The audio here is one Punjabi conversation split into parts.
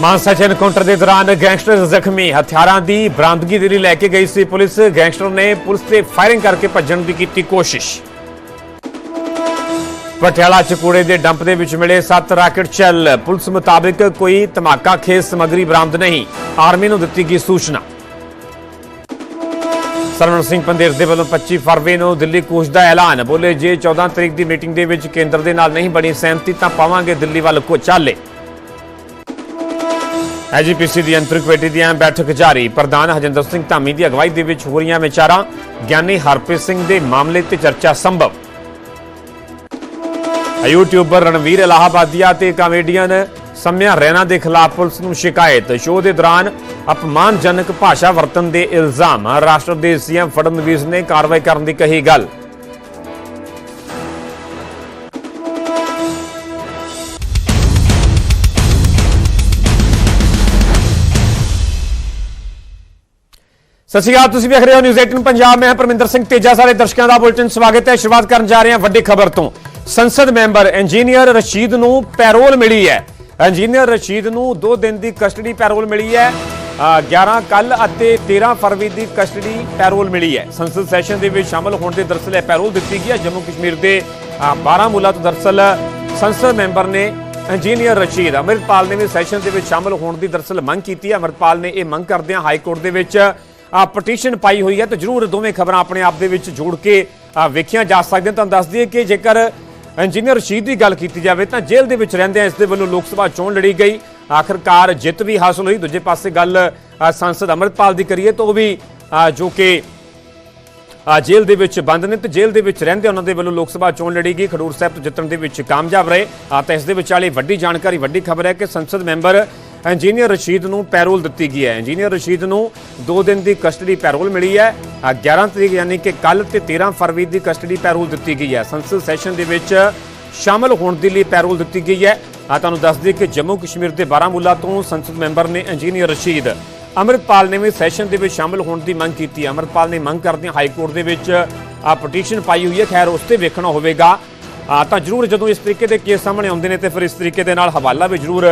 ਮਾਨਸਾ ਚ ਐਨਕਾਊਂਟਰ ਦੇ ਦੌਰਾਨ ਗੈਂਗਸਟਰ ਜ਼ਖਮੀ ਹਥਿਆਰਾਂ ਦੀ ਬਰਾਮਦਗੀ ਦੇ ਲਈ ਲੈ ਕੇ ਗਈ ਸੀ ਪੁਲਿਸ। ਗੈਂਗਸਟਰ ਨੇ ਪੁਲਿਸ ਤੇ ਫਾਇਰਿੰਗ ਕਰਕੇ ਭੱਜਣ ਦੀ ਕੀਤੀ ਕੋਸ਼ਿਸ਼। ਪਟਿਆਲਾ ਚ ਕੂੜੇ ਦੇ ਡੰਪ ਦੇ ਵਿੱਚ ਮਿਲੇ 7 ਰਾਕਟ ਚੱਲ ਪੁਲਿਸ ਮੁਤਾਬਿਕ ਕੋਈ ਧਮਾਕਾ, ਖੇਸ ਸਮੱਗਰੀ ਬਰਾਮਦ ਨਹੀਂ। ਆਰਮੀ ਨੂੰ ਦਿੱਤੀ ਗਈ ਸੂਚਨਾ। ਸਰਵਣ ਸਿੰਘ ਪੰਦੇਰ ਦੇ ਵੱਲੋਂ 25 ਫਰਵਰੀ ਨੂੰ ਦਿੱਲੀ ਕੂਚ ਦਾ ਐਲਾਨ। ਬੋਲੇ ਜੇ 14 ਤਰੀਕ ਦੀ ਮੀਟਿੰਗ ਦੇ ਵਿੱਚ ਕੇਂਦਰ ਦੇ ਨਾਲ ਨਹੀਂ ਬਣੀ ਸਹਿਮਤੀ ਤਾਂ ਪਾਵਾਂਗੇ ਦਿੱਲੀ ਵੱਲ ਕੋ ਚਾਲੇ। ਐਜੀਪੀਸੀ ਦੀ ਅੰਤਰਿਕ ਕਮੇਟੀ ਦੀ ਬੈਠਕ ਜਾਰੀ। ਪ੍ਰਧਾਨ ਹਜਿੰਦਰ ਸਿੰਘ ਧਾਮੀ ਦੀ ਅਗਵਾਈ ਦੇ ਵਿੱਚ ਹੋ ਰਹੀਆਂ ਵਿਚਾਰਾਂ। ਗਿਆਨੀ ਹਰਪ੍ਰੀਤ ਸਿੰਘ ਦੇ ਮਾਮਲੇ ਤੇ ਚਰਚਾ ਸੰਭਵ। ਯੂਟਿਊਬਰ ਰਣਵੀਰ ਇਲਾਹਾਬਾਦੀਆ ਤੇ ਕਾਮੇਡੀਅਨ ਸਮਿਆ ਰੈਣਾ ਦੇ ਖਿਲਾਫ ਪੁਲਿਸ ਨੂੰ ਸ਼ਿਕਾਇਤ। ਸ਼ੋਅ ਦੇ ਦੌਰਾਨ ਅਪਮਾਨਜਨਕ ਭਾਸ਼ਾ ਵਰਤਣ ਦੇ ਇਲਜ਼ਾਮ। ਰਾਸ਼ਟਰ ਦੇ ਸੀਐਮ ਫੜਨਵੀਸ ਨੇ ਕਾਰਵਾਈ ਕਰਨ ਦੀ ਕਹੀ ਗੱਲ। ਸਤਿ ਸ਼੍ਰੀ ਅਕਾਲ ਤੁਸੀਂ ਵੇਖ ਰਹੇ ਹੋ ਨਿਊਜ਼ 18 ਪੰਜਾਬ। ਮੈਂ ਪਰਮਿੰਦਰ ਸਿੰਘ ਤੇਜਾ। ਸਾਰੇ ਦਰਸ਼ਕਾਂ ਦਾ ਬੁਲਟਨ ਸਵਾਗਤ ਹੈ। ਸ਼ੁਰੂਆਤ ਕਰਨ ਜਾ ਰਹੇ ਹਾਂ ਵੱਡੀ ਖਬਰ ਤੋਂ। ਸੰਸਦ ਮੈਂਬਰ ਇੰਜੀਨੀਅਰ ਰਸ਼ੀਦ ਨੂੰ ਪੈਰੋਲ ਮਿਲੀ ਹੈ। ਇੰਜੀਨੀਅਰ ਰਸ਼ੀਦ ਨੂੰ 2 ਦਿਨ ਦੀ ਕਸਟਡੀ ਪੈਰੋਲ ਮਿਲੀ ਹੈ। ਅ, 11 ਕੱਲ ਅਤੇ 13 ਫਰਵਰੀ ਦੀ ਕਸਟਡੀ ਪੈਰੋਲ ਮਿਲੀ ਹੈ। ਸੰਸਦ ਸੈਸ਼ਨ ਦੇ ਵਿੱਚ ਸ਼ਾਮਲ ਹੋਣ ਦੇ ਦਰਸਲ ਇਹ ਪੈਰੋਲ ਦਿੱਤੀ ਗਈ ਹੈ। ਜੰਮੂ ਕਸ਼ਮੀਰ ਦੇ ਬਾਰਾਮੂਲਾ ਤੋਂ ਦਰਸਲ ਸੰਸਦ ਮੈਂਬਰ ਨੇ ਇੰਜੀਨੀਅਰ ਰਸ਼ੀਦ ਅਮਰਿਤਪਾਲ ਨੇ ਵੀ ਸੈਸ਼ਨ ਦੇ ਵਿੱਚ ਸ਼ਾਮਲ ਹੋਣ ਦੀ ਦਰਸਲ ਮੰਗ ਕੀਤੀ ਹੈ। ਅਮਰਿਤਪਾਲ ਨੇ ਇਹ ਮੰਗ ਕਰਦਿਆਂ ਹਾਈ ਕੋਰਟ ਦੇ ਵਿੱਚ ਪਟੀਸ਼ਨ ਪਾਈ ਹੋਈ ਹੈ, ਤਾਂ ਜਰੂਰ ਦੋਵੇਂ ਖਬਰਾਂ ਆਪਣੇ ਆਪ ਦੇ ਵਿੱਚ ਜੋੜ ਕੇ ਵੇਖੀਆਂ ਜਾ ਸਕਦੀਆਂ। ਤੁਹਾਨੂੰ ਦੱਸ ਦਈਏ ਕਿ ਜੇਕਰ ਇੰਜੀਨੀਅਰ ਰਸ਼ੀਦ ਦੀ ਗੱਲ ਕੀਤੀ ਜਾਵੇ, ਤਾਂ ਜੇਲ੍ਹ ਦੇ ਵਿੱਚ ਰਹਿੰਦਿਆਂ ਇਸ ਦੇ ਵੱਲੋਂ ਲੋਕ ਸਭਾ ਚੋਣ ਲੜੀ ਗਈ। ਆਖਰਕਾਰ ਜਿੱਤ ਵੀ ਹਾਸਲ ਹੋਈ। ਦੂਜੇ ਪਾਸੇ ਗੱਲ ਸੰਸਦ ਅਮਰਿਤਪਾਲ ਦੀ ਕਰੀਏ, ਤਾਂ ਉਹ ਵੀ ਜੋ ਕਿ ਜੇਲ੍ਹ ਦੇ ਵਿੱਚ ਬੰਦ ਨੇ, ਤੇ ਜੇਲ੍ਹ ਦੇ ਵਿੱਚ ਰਹਿੰਦੇ ਉਹਨਾਂ ਦੇ ਵੱਲੋਂ ਲੋਕ ਸਭਾ ਚੋਣ ਲੜੀ ਗਈ। ਖਡੂਰ ਸਾਹਿਬ ਤੋਂ ਜਿੱਤਣ ਦੇ ਵਿੱਚ ਕਾਮਯਾਬ ਰਹੇ। ਤਾਂ ਇਸ ਦੇ ਵਿਚਾਲੇ ਵੱਡੀ ਜਾਣਕਾਰੀ, ਵੱਡੀ ਖਬਰ ਹੈ ਕਿ ਸੰਸਦ ਮੈਂਬਰ ਇੰਜੀਨੀਅਰ ਰਸ਼ੀਦ ਨੂੰ ਪੈਰੋਲ ਦਿੱਤੀ ਗਈ ਹੈ। ਇੰਜੀਨੀਅਰ ਰਸ਼ੀਦ ਨੂੰ 2 ਦਿਨ ਦੀ ਕਸਟਡੀ ਪੈਰੋਲ ਮਿਲੀ ਹੈ। ਆ 11 ਤਰੀਕ ਯਾਨੀ ਕਿ ਕੱਲ ਤੇ 13 ਫਰਵਰੀ ਦੀ ਕਸਟਡੀ ਪੈਰੋਲ ਦਿੱਤੀ ਗਈ ਹੈ। ਸੰਸਦ ਸੈਸ਼ਨ ਦੇ ਵਿੱਚ ਸ਼ਾਮਲ ਹੋਣ ਦੇ ਲਈ ਪੈਰੋਲ ਦਿੱਤੀ ਗਈ ਹੈ। ਆ ਤੁਹਾਨੂੰ ਦੱਸ ਦਈਏ ਕਿ ਜੰਮੂ ਕਸ਼ਮੀਰ ਦੇ ਬਾਰਾਮੂਲਾ ਤੋਂ ਸੰਸਦ ਮੈਂਬਰ ਨੇ ਇੰਜੀਨੀਅਰ ਰਸ਼ੀਦ ਅਮਰਿਤਪਾਲ ਨੇ ਵੀ ਸੈਸ਼ਨ ਦੇ ਵਿੱਚ ਸ਼ਾਮਲ ਹੋਣ ਦੀ ਮੰਗ ਕੀਤੀ। ਹੈ ਨੇ ਮੰਗ ਕਰਦਿਆਂ ਹਾਈ ਕੋਰਟ ਦੇ ਵਿੱਚ ਆ ਪਟੀਸ਼ਨ ਪਾਈ ਹੋਈ ਹੈ। ਖੈਰ, ਉਸ ਤੇ ਵੇਖਣਾ ਹੋਵੇਗਾ। ਤਾਂ ਜਰੂਰ ਜਦੋਂ ਇਸ ਤਰੀਕੇ ਦੇ ਕੇਸ ਸਾਹਮਣੇ ਆਉਂਦੇ ਨੇ ਤੇ ਫਿਰ ਇਸ ਤਰੀਕੇ ਦੇ ਨਾਲ ਹਵਾਲਾ ਵੀ ਜਰੂਰ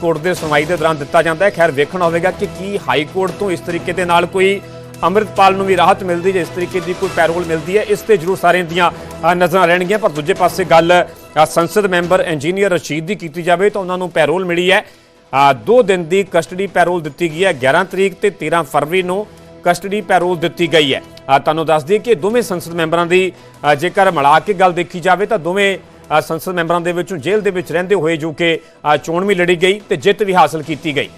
ਕੋਰਟ ਦੇ ਸੁਣਵਾਈ ਦੇ ਦੌਰਾਨ ਦਿੱਤਾ ਜਾਂਦਾ ਹੈ। ਖੈਰ ਵੇਖਣਾ ਹੋਵੇਗਾ ਕਿ ਕੀ ਹਾਈ ਕੋਰਟ ਤੋਂ ਇਸ ਤਰੀਕੇ ਦੇ ਨਾਲ ਕੋਈ ਅੰਮ੍ਰਿਤਪਾਲ ਨੂੰ ਵੀ ਰਾਹਤ ਮਿਲਦੀ ਜੇ ਇਸ ਤਰੀਕੇ ਦੀ ਕੋਈ ਪੈਰੋਲ ਮਿਲਦੀ ਹੈ। ਇਸ ਤੇ ਜਰੂਰ ਸਾਰਿਆਂ ਦੀਆਂ ਨਜ਼ਰਾਂ ਰਹਿਣਗੀਆਂ। ਪਰ ਦੂਜੇ ਪਾਸੇ ਗੱਲ ਸੰਸਦ ਮੈਂਬਰ ਇੰਜੀਨੀਅਰ ਰਸ਼ੀਦ ਦੀ ਕੀਤੀ ਜਾਵੇ ਤਾਂ ਉਹਨਾਂ ਨੂੰ ਪੈਰੋਲ ਮਿਲੀ ਹੈ। ਆ, ਦੋ ਦਿਨ ਦੀ ਕਸਟਡੀ ਪੈਰੋਲ ਦਿੱਤੀ ਗਈ ਹੈ। 11 ਤਰੀਕ ਤੇ 13 ਫਰਵਰੀ ਨੂੰ ਕਸਟਡੀ ਪੈਰੋਲ ਦਿੱਤੀ ਗਈ ਹੈ ਆ ਤੁਹਾਨੂੰ ਦੱਸ ਦਈਏ ਕਿ ਦੋਵੇਂ ਸੰਸਦ ਮੈਂਬਰਾਂ ਦੀ ਆ, ਜੇਕਰ ਮਿਲਾ ਕੇ ਗੱਲ ਦੇਖੀ ਜਾਵੇ ਤਾਂ ਦੋਵੇਂ ਆ, ਸੰਸਦ ਮੈਂਬਰਾਂ ਦੇ ਵਿੱਚੋਂ ਜੇਲ੍ਹ ਦੇ ਵਿੱਚ ਰਹਿੰਦੇ ਹੋਏ ਜੋ ਕਿ ਆ, ਚੋਣ ਵੀ ਲੜੀ ਗਈ ਤੇ ਜਿੱਤ ਵੀ ਹਾਸਲ ਕੀਤੀ ਗਈ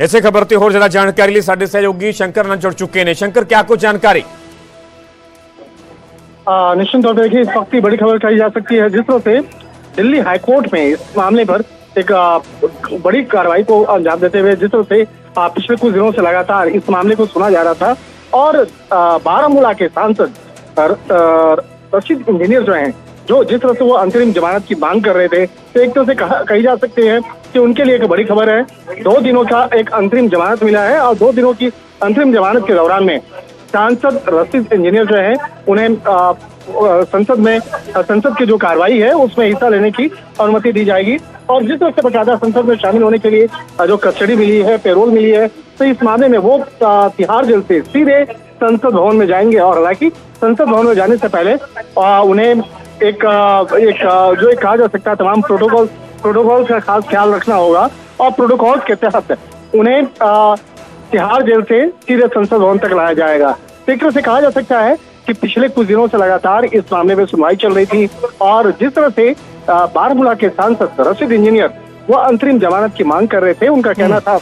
ਇਸੇ ਖਬਰ ਤੇ ਹੋਰ ਜ਼ਿਆਦਾ ਜਾਣਕਾਰੀ ਲਈ ਸਾਡੇ ਸਹਿਯੋਗੀ ਸ਼ੰਕਰ ਨਾਲ ਜੁੜ ਚੁੱਕੇ ਨੇ ਸ਼ੰਕਰ ਕਿਆ ਕੁਝ ਜਾਣਕਾਰੀ आ, निश्चित तौर पर देखिए इस वक्त की बड़ी खबर कही जा सकती है जिस तरह से दिल्ली हाईकोर्ट में इस मामले पर एक आ, बड़ी कार्रवाई को अंजाम देते हुए जिस तरह से आ, पिछले कुछ दिनों से लगातार इस मामले को सुना जा रहा था और बारामूला के सांसद रशीद इंजीनियर जो हैं, जो जिस तरह से वो अंतरिम जमानत की मांग कर रहे थे तो एक तरह से कहा जा सकते हैं कि उनके लिए एक बड़ी खबर है। दो दिनों का एक अंतरिम जमानत मिला है और दो दिनों की अंतरिम जमानत के दौरान में सांसद रशीद इंजीनियर जो है, उन्हें संसद में संसद की जो कार्रवाई है उसमें हिस्सा लेने की अनुमति दी जाएगी। और जिस तरह से बकायदा संसद में शामिल होने के लिए जो कस्टडी मिली है पेरोल मिली है तो इस मामले में वो आ, तिहाड़ जेल से सीधे संसद भवन में जाएँगे। और हालाँकि संसद भवन में जाने से पहले उन्हें एक एक जो एक कहा जा सकता है तमाम प्रोटोकॉल प्रोटोकॉल का खास ख्याल रखना होगा। और प्रोटोकॉल के तहत उन्हें तिहाड़ जेल से सीधे संसद भवन तक लाया जाएगा। एक तरह से कहा जा सकता है कि पिछले कुछ दिनों से लगातार इस मामले में सुनवाई चल रही थी और जिस तरह से बारामूला के सांसद रशीद इंजीनियर वो अंतरिम जमानत की मांग कर रहे थे उनका कहना था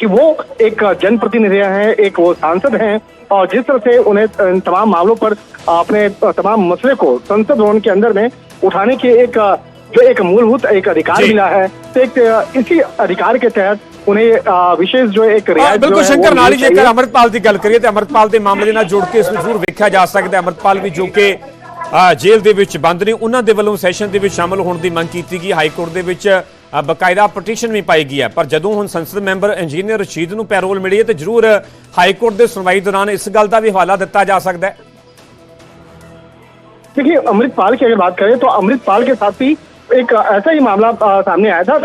कि वो एक जनप्रतिनिधि हैं एक वो सांसद हैं और जिस तरह से उन्हें इन तमाम मामलों पर अपने तमाम मसले को संसद भवन के अंदर में उठाने के एक जो एक मूलभूत एक अधिकार मिला है तो एक इसी अधिकार के तहत उन्हें अ, विशेष जो एक ਆ, रियायत जो ਬਿਲਕੁਲ है, ਸ਼ੰਕਰ वो ਨਾਲ ਹੀ मिलनी ਜੇਕਰ चाहिए। ਅਮਰਪਾਲ ਦੀ ਗੱਲ ਕਰੀਏ ਤੇ ਅਮਰਪਾਲ ਦੇ ਮਾਮਲੇ ਨਾਲ ਜੋੜ ਕੇ ਇਸ ਨੂੰ ਜ਼ਰੂਰ ਵੇਖਿਆ ਜਾ ਸਕਦਾ ਹੈ ਅਮਰਪਾਲ ਵੀ ਜੋ ਕਿ ਆ, ਜੇਲ੍ਹ ਦੇ ਵਿੱਚ ਬੰਦ ਨੇ ਉਹਨਾਂ ਦੇ ਵੱਲੋਂ ਸੈਸ਼ਨ ਦੇ ਵਿੱਚ ਸ਼ਾਮਲ ਹੋਣ ਦੀ ਮੰਗ ਕੀਤੀ ਗਈ ਹਾਈ ਕੋਰਟ ਦੇ ਵਿੱਚ ਆ, ਬਕਾਇਦਾ ਪਟੀਸ਼ਨ ਵੀ ਪਾਈ ਗਈ ਹੈ ਪਰ ਜਦੋਂ ਹੁਣ ਸੰਸਦ ਮੈਂਬਰ ਇੰਜੀਨੀਅਰ ਰਸ਼ੀਦ ਨੂੰ ਪੈਰੋਲ ਮਿਲੀ ਹੈ ਤੇ ਜ਼ਰੂਰ ਹਾਈ ਕੋਰਟ ਦੇ ਸੁਣਵਾਈ ਦੌਰਾਨ ਇਸ ਗੱਲ ਦਾ ਵੀ ਹਵਾਲਾ ਦਿੱਤਾ ਜਾ ਸਕਦਾ ਹੈ देखिए अमृतपाल की अगर बात करें तो अमृतपाल के साथ भी एक ऐसा ही मामला अ, सामने आया था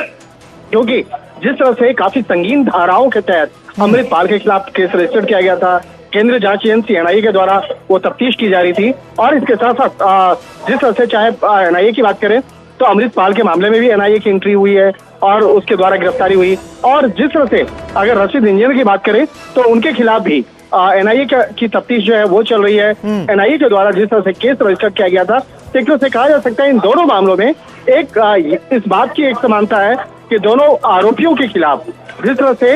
क्योंकि जिस तरह से काफ़ी संगीन धाराओं के तहत अमृतपाल के खिलाफ केस रजिस्टर किया गया था केंद्रीय जाँच एजेंसी एनआईए के द्वारा वो तफ्तीश की जा रही थी। और इसके साथ साथ जिस तरह से चाहे एनआईए की बात करें तो अमृतपाल के मामले में भी एनआईए की एंट्री हुई है और उसके द्वारा गिरफ्तारी हुई। और जिस तरह से अगर रशीद इंजीनियर की बात करें तो उनके खिलाफ भी एनआईए की तफ्तीश जो है वो चल रही है। एनआईए के द्वारा जिस तरह से केस रजिस्टर किया गया था तो एक तरह से कहा जा सकता है इन दोनों मामलों में एक इस बात की एक समानता है कि दोनों आरोपियों के खिलाफ जिस तरह से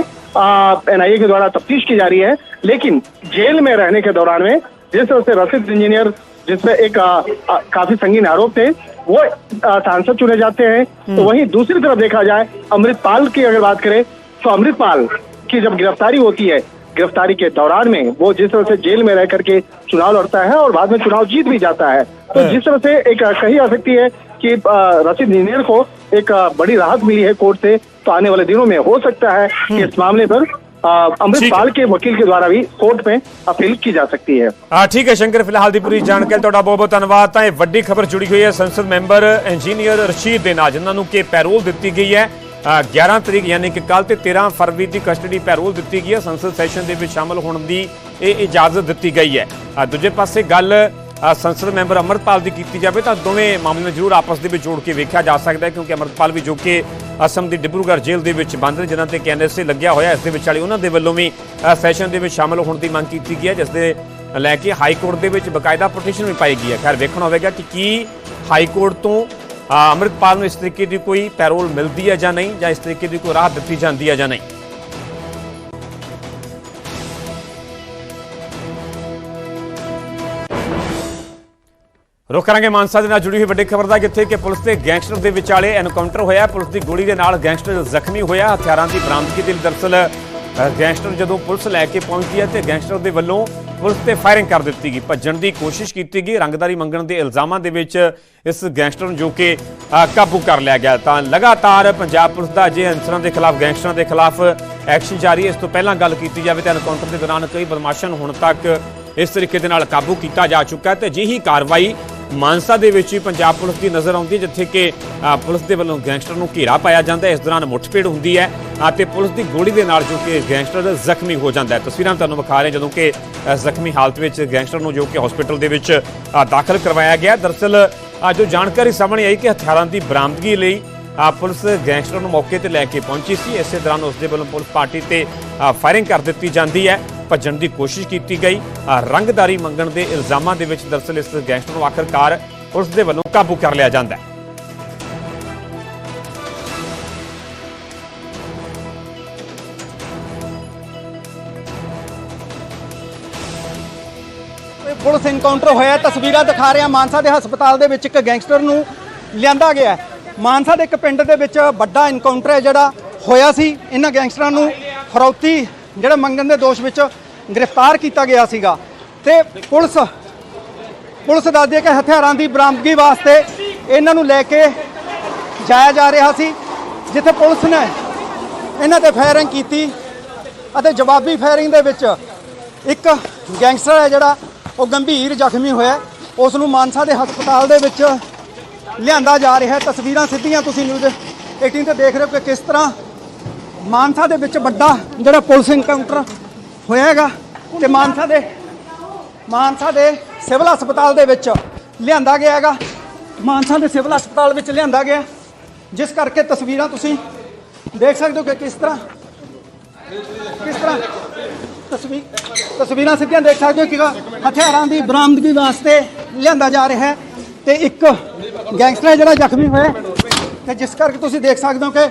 एनआईए के द्वारा तफ्तीश की जा रही है लेकिन जेल में रहने के दौरान में जिस तरह से रसिद इंजीनियर जिसमें एक आ, आ, काफ़ी संगीन आरोप थे वो सांसद चुने जाते हैं। तो वहीं दूसरी तरफ़ देखा जाए अमृतपाल की अगर बात करें तो अमृतपाल की जब गिरफ्तारी होती है गिरफ्तारी के दौरान में वो जिस तरह से जेल में रह करके चुनाव लड़ता है और बाद में चुनाव जीत भी जाता है। तो जिस तरह से एक कही जा सकती है कि आ, रशीद इंजीनियर को एक आ, बड़ी राहत मिली है कोर्ट से तो आने वाले दिनों में हो सकता है कि इस मामले पर आ, अमृतपाल के वकील के द्वारा भी कोर्ट में अपील की जा सकती है ਆ ਠੀਕ ਹੈ ਸ਼ੰਕਰ ਫਿਲਹਾਲ ਦੀ ਪੂਰੀ ਜਾਣਕਾਰੀ ਤੁਹਾਡਾ ਬਹੁਤ ਬਹੁਤ ਧੰਨਵਾਦ ਤਾਂ ਇਹ ਵੱਡੀ ਖਬਰ ਜੁੜੀ ਹੋਈ ਹੈ ਸੰਸਦ ਮੈਂਬਰ ਇੰਜੀਨੀਅਰ ਰਸ਼ੀਦ ਦੇ ਨਾਲ ਜਿਨ੍ਹਾਂ ਨੂੰ ਕਿ ਪੈਰੋਲ ਦਿੱਤੀ ਗਈ ਹੈ ਅ, 11 ਤਰੀਕ ਯਾਨੀ ਕਿ ਕੱਲ ਤੇ 13 ਫਰਵਰੀ ਦੀ ਕਸਟਡੀ ਪੈਰੋਲ ਦਿੱਤੀ ਗਈ ਹੈ ਸੰਸਦ ਸੈਸ਼ਨ ਦੇ ਵਿੱਚ ਸ਼ਾਮਲ ਹੋਣ ਦੀ ਇਹ ਇਜਾਜ਼ਤ ਦਿੱਤੀ ਗਈ ਹੈ ਅ, ਦੂਜੇ ਪਾਸੇ ਗੱਲ ਅ, ਸੰਸਦ ਮੈਂਬਰ ਅਮਰਪਾਲ ਦੀ ਕੀਤੀ ਜਾਵੇ ਤਾਂ ਦੋਵੇਂ ਮਾਮਲੇ ਨੂੰ ਜ਼ਰੂਰ ਆਪਸ ਦੇ ਵਿੱਚ ਜੋੜ ਕੇ ਵੇਖਿਆ ਜਾ ਸਕਦਾ ਹੈ ਕਿਉਂਕਿ ਅਮਰਪਾਲ ਵੀ ਜੋ ਕਿ ਅਸਮ ਦੀ ਡਿਬਰੂਗੜ੍ਹ ਜੇਲ੍ਹ ਦੇ ਵਿੱਚ ਬੰਦ ਨੇ ਜਿਨ੍ਹਾਂ ਤੇ ਕੈਨਐਸਏ ਲੱਗਿਆ ਹੋਇਆ ਇਸ ਦੇ ਵਿਚਾਲੇ ਉਹਨਾਂ ਦੇ ਵੱਲੋਂ ਵੀ ਸੈਸ਼ਨ ਦੇ ਵਿੱਚ ਸ਼ਾਮਲ ਹੋਣ ਦੀ ਮੰਗ ਕੀਤੀ ਗਈ ਹੈ ਜਿਸ ਦੇ ਲੈ ਕੇ ਹਾਈ ਕੋਰਟ ਦੇ ਵਿੱਚ ਬਕਾਇਦਾ ਪਟੀਸ਼ਨ ਵੀ ਪਾਈ ਗਈ ਹੈ। ਖੈਰ ਵੇਖਣਾ ਹੋਵੇਗਾ ਕਿ ਕੀ ਹਾਈ ਕੋਰਟ ਤੋਂ ਅ, ਅੰਮ੍ਰਿਤਪਾਲ ਨੂੰ ਇਸ ਤਰੀਕੇ ਦੀ ਕੋਈ ਪੈਰੋਲ ਮਿਲਦੀ ਹੈ ਜਾਂ ਨਹੀਂ ਜਾਂ ਇਸ ਤਰੀਕੇ ਦੀ ਕੋਈ ਰਾਹਤ ਦਿੱਤੀ ਜਾਂਦੀ ਹੈ ਜਾਂ ਨਹੀਂ। ਰੁਕ ਕਰਾਂਗੇ ਮਾਨਸਾ ਦੇ ਨਾਲ ਜੁੜੀ ਹੋਈ ਵੱਡੀ ਖਬਰ ਦਾ ਜਿੱਥੇ ਕਿ ਪੁਲਿਸ ਤੇ ਗੈਂਗਸਟਰ ਦੇ ਵਿਚਾਲੇ ਐਨਕਾਊਂਟਰ ਹੋਇਆ। ਪੁਲਿਸ ਦੀ ਗੋਲੀ ਦੇ ਨਾਲ ਗੈਂਗਸਟਰ ਜ਼ਖਮੀ ਹੋਇਆ। ਹਥਿਆਰਾਂ ਦੀ ਬਰਾਮਦਗੀ ਦੇ ਲਈ ਦਰਸਲ ਗੈਂਗਸਟਰ ਜਦੋਂ ਪੁਲਿਸ ਲੈ ਕੇ ਪਹੁੰਚਦੀ ਹੈ ਤੇ ਗੈਂਗਸਟਰ ਦੇ ਵੱਲੋਂ ਪੁਲਿਸ ਤੇ ਫਾਇਰਿੰਗ ਕਰ ਦਿੱਤੀ ਗਈ। ਭੱਜਣ ਦੀ ਕੋਸ਼ਿਸ਼ ਕੀਤੀ ਗਈ। ਰੰਗਦਾਰੀ ਮੰਗਣ ਦੇ ਇਲਜ਼ਾਮਾਂ ਦੇ ਵਿੱਚ ਇਸ ਗੈਂਗਸਟਰ ਨੂੰ ਜੋ ਕਿ ਕਾਬੂ ਕਰ ਲਿਆ ਗਿਆ। ਤਾਂ ਲਗਾਤਾਰ ਪੰਜਾਬ ਪੁਲਿਸ ਦਾ ਅਜੇ ਅਨਸਰਾਂ ਦੇ ਖਿਲਾਫ, ਗੈਂਗਸਟਰਾਂ ਦੇ ਖਿਲਾਫ ਐਕਸ਼ਨ ਜਾਰੀ ਇਸ ਤੋਂ ਪਹਿਲਾਂ ਗੱਲ ਕੀਤੀ ਜਾਵੇ ਤਾਂ ਐਨਕਾਊਂਟਰ ਦੇ ਦੌਰਾਨ ਕਈ ਬਦਮਾਸ਼ਾਂ ਨੂੰ ਹੁਣ ਤੱਕ ਇਸ ਤਰੀਕੇ ਦੇ ਨਾਲ ਕਾਬੂ ਕੀਤਾ ਜਾ ਚੁੱਕਾ ਹੈ ਤੇ ਅਜਿਹੀ ਕਾਰਵਾਈ ਮਾਨਸਾ ਦੇ ਵਿੱਚ ਹੀ ਪੰਜਾਬ ਪੁਲਿਸ ਦੀ ਨਜ਼ਰ ਆਉਂਦੀ ਹੈ, ਜਿੱਥੇ ਕਿ ਪੁਲਿਸ ਦੇ ਵੱਲੋਂ ਗੈਂਗਸਟਰ ਨੂੰ ਘੇਰਾ ਪਾਇਆ ਜਾਂਦਾ ਹੈ। ਇਸ ਦੌਰਾਨ ਮੁੱਠਭੇੜ ਹੁੰਦੀ ਹੈ ਅਤੇ ਪੁਲਿਸ ਦੀ ਗੋਲੀ ਦੇ ਨਾਲ ਜੋ ਕਿ ਗੈਂਗਸਟਰ ਜ਼ਖਮੀ ਹੋ ਜਾਂਦਾ ਹੈ। ਤਸਵੀਰਾਂ ਤੁਹਾਨੂੰ ਵਿਖਾ ਰਹੇ ਜਦੋਂ ਕਿ ਜ਼ਖਮੀ ਹਾਲਤ ਵਿੱਚ ਗੈਂਗਸਟਰ ਨੂੰ ਜੋ ਕਿ ਹਸਪੀਟਲ ਦੇ ਵਿੱਚ ਦਾਖਲ ਕਰਵਾਇਆ ਗਿਆ। ਦਰਅਸਲ ਜੋ ਜਾਣਕਾਰੀ ਸਾਹਮਣੇ ਆਈ ਕਿ ਹਥਿਆਰਾਂ ਦੀ ਬਰਾਮਦਗੀ ਲਈ ਪੁਲਿਸ ਗੈਂਗਸਟਰ ਨੂੰ ਮੌਕੇ ਤੇ ਲੈ ਕੇ ਪਹੁੰਚੀ ਸੀ। ਇਸੇ ਦੌਰਾਨ ਉਸ ਦੇ ਵੱਲੋਂ ਪੁਲਿਸ ਪਾਰਟੀ ਤੇ ਫਾਇਰਿੰਗ ਕਰ ਦਿੱਤੀ ਜਾਂਦੀ ਹੈ। ਭੱਜਣ ਦੀ ਕੋਸ਼ਿਸ਼ ਕੀਤੀ ਗਈ। ਰੰਗਦਾਰੀ ਮੰਗਣ ਦੇ ਇਲਜ਼ਾਮਾਂ ਦੇ ਵਿੱਚ ਦਰਅਸਲ ਇਸ ਗੈਂਗਸਟਰ ਨੂੰ ਆਖਰਕਾਰ ਪੁਲਿਸ ਦੇ ਵੱਲੋਂ ਕਾਬੂ ਕਰ ਲਿਆ ਜਾਂਦਾ ਹੈ। ਪੁਲਿਸ ਇਨਕਾਊਂਟਰ ਹੋਇਆ ਤਸਵੀਰਾਂ ਦਿਖਾ ਰਿਹਾ ਮਾਨਸਾ ਦੇ ਹਸਪਤਾਲ ਦੇ ਵਿੱਚ ਇੱਕ ਗੈਂਗਸਟਰ ਨੂੰ ਲਿਆਂਦਾ ਗਿਆ ਮਾਨਸਾ ਦੇ ਇੱਕ ਪਿੰਡ ਦੇ ਵਿੱਚ ਵੱਡਾ ਇਨਕਾਊਂਟਰ ਹੈ ਜਿਹੜਾ ਹੋਇਆ ਸੀ। ਇਹਨਾਂ ਗੈਂਗਸਟਰਾਂ ਨੂੰ ਫਰੌਤੀ ਜਿਹੜਾ ਮੰਗਣ ਦੇ ਦੋਸ਼ ਵਿੱਚ ਗ੍ਰਿਫਤਾਰ ਕੀਤਾ ਗਿਆ ਸੀਗਾ ਤੇ ਪੁਲਿਸ ਪੁਲਿਸ ਦੱਸਦੀ ਹੈ ਕਿ ਹਥਿਆਰਾਂ ਦੀ ਬਰਾਮਦਗੀ ਵਾਸਤੇ ਇਹਨਾਂ ਨੂੰ ਲੈ ਕੇ ਜਾਇਆ ਜਾ ਰਿਹਾ ਸੀ, ਜਿੱਥੇ ਪੁਲਿਸ ਨੇ ਇਹਨਾਂ ਤੇ ਫਾਇਰਿੰਗ ਕੀਤੀ ਅਤੇ ਜਵਾਬੀ ਫਾਇਰਿੰਗ ਦੇ ਵਿੱਚ ਇੱਕ ਗੈਂਗਸਟਰ ਹੈ ਜਿਹੜਾ ਉਹ ਗੰਭੀਰ ਜ਼ਖਮੀ ਹੋਇਆ। ਉਸ ਨੂੰ ਮਾਨਸਾ ਦੇ ਹਸਪਤਾਲ ਦੇ ਵਿੱਚ ਲਿਆਂਦਾ ਜਾ ਰਿਹਾ ਹੈ। ਤਸਵੀਰਾਂ ਸਿੱਧੀਆਂ ਤੁਸੀਂ ਨਿਊਜ਼ 18 ਤੇ ਦੇਖ ਰਹੇ ਹੋ ਕਿ ਕਿਸ ਤਰ੍ਹਾਂ ਮਾਨਸਾ ਦੇ ਵਿੱਚ ਵੱਡਾ ਜਿਹੜਾ ਪੁਲਿਸ ਇਨਕਾਊਂਟਰ ਹੋਇਆ ਹੈਗਾ ਤੇ ਮਾਨਸਾ ਦੇ ਮਾਨਸਾ ਦੇ ਸਿਵਲ ਹਸਪਤਾਲ ਦੇ ਵਿੱਚ ਲਿਆਂਦਾ ਗਿਆ ਹੈਗਾ। ਮਾਨਸਾ ਦੇ ਸਿਵਲ ਹਸਪਤਾਲ ਵਿੱਚ ਲਿਆਂਦਾ ਗਿਆ। ਜਿਸ ਕਰਕੇ ਤਸਵੀਰਾਂ ਤੁਸੀਂ ਦੇਖ ਸਕਦੇ ਹੋ ਕਿ ਕਿਸ ਤਰ੍ਹਾਂ ਕਿਸ ਤਰ੍ਹਾਂ ਤਸਵੀਰ ਤਸਵੀਰਾਂ ਸਿੱਧੀਆਂ ਦੇਖ ਸਕਦੇ ਹੋ ਕਿ ਹਥਿਆਰਾਂ ਦੀ ਬਰਾਮਦਗੀ ਵਾਸਤੇ ਲਿਆਂਦਾ ਜਾ ਰਿਹਾ ਹੈ ਤੇ ਇੱਕ ਗੈਂਗਸਟਰ ਹੈ ਜਿਹੜਾ ਜ਼ਖਮੀ ਹੋਇਆ ਹੈ। ਤੇ ਜਿਸ ਕਰਕੇ ਤੁਸੀਂ ਦੇਖ ਸਕਦੇ ਹੋ ਕਿ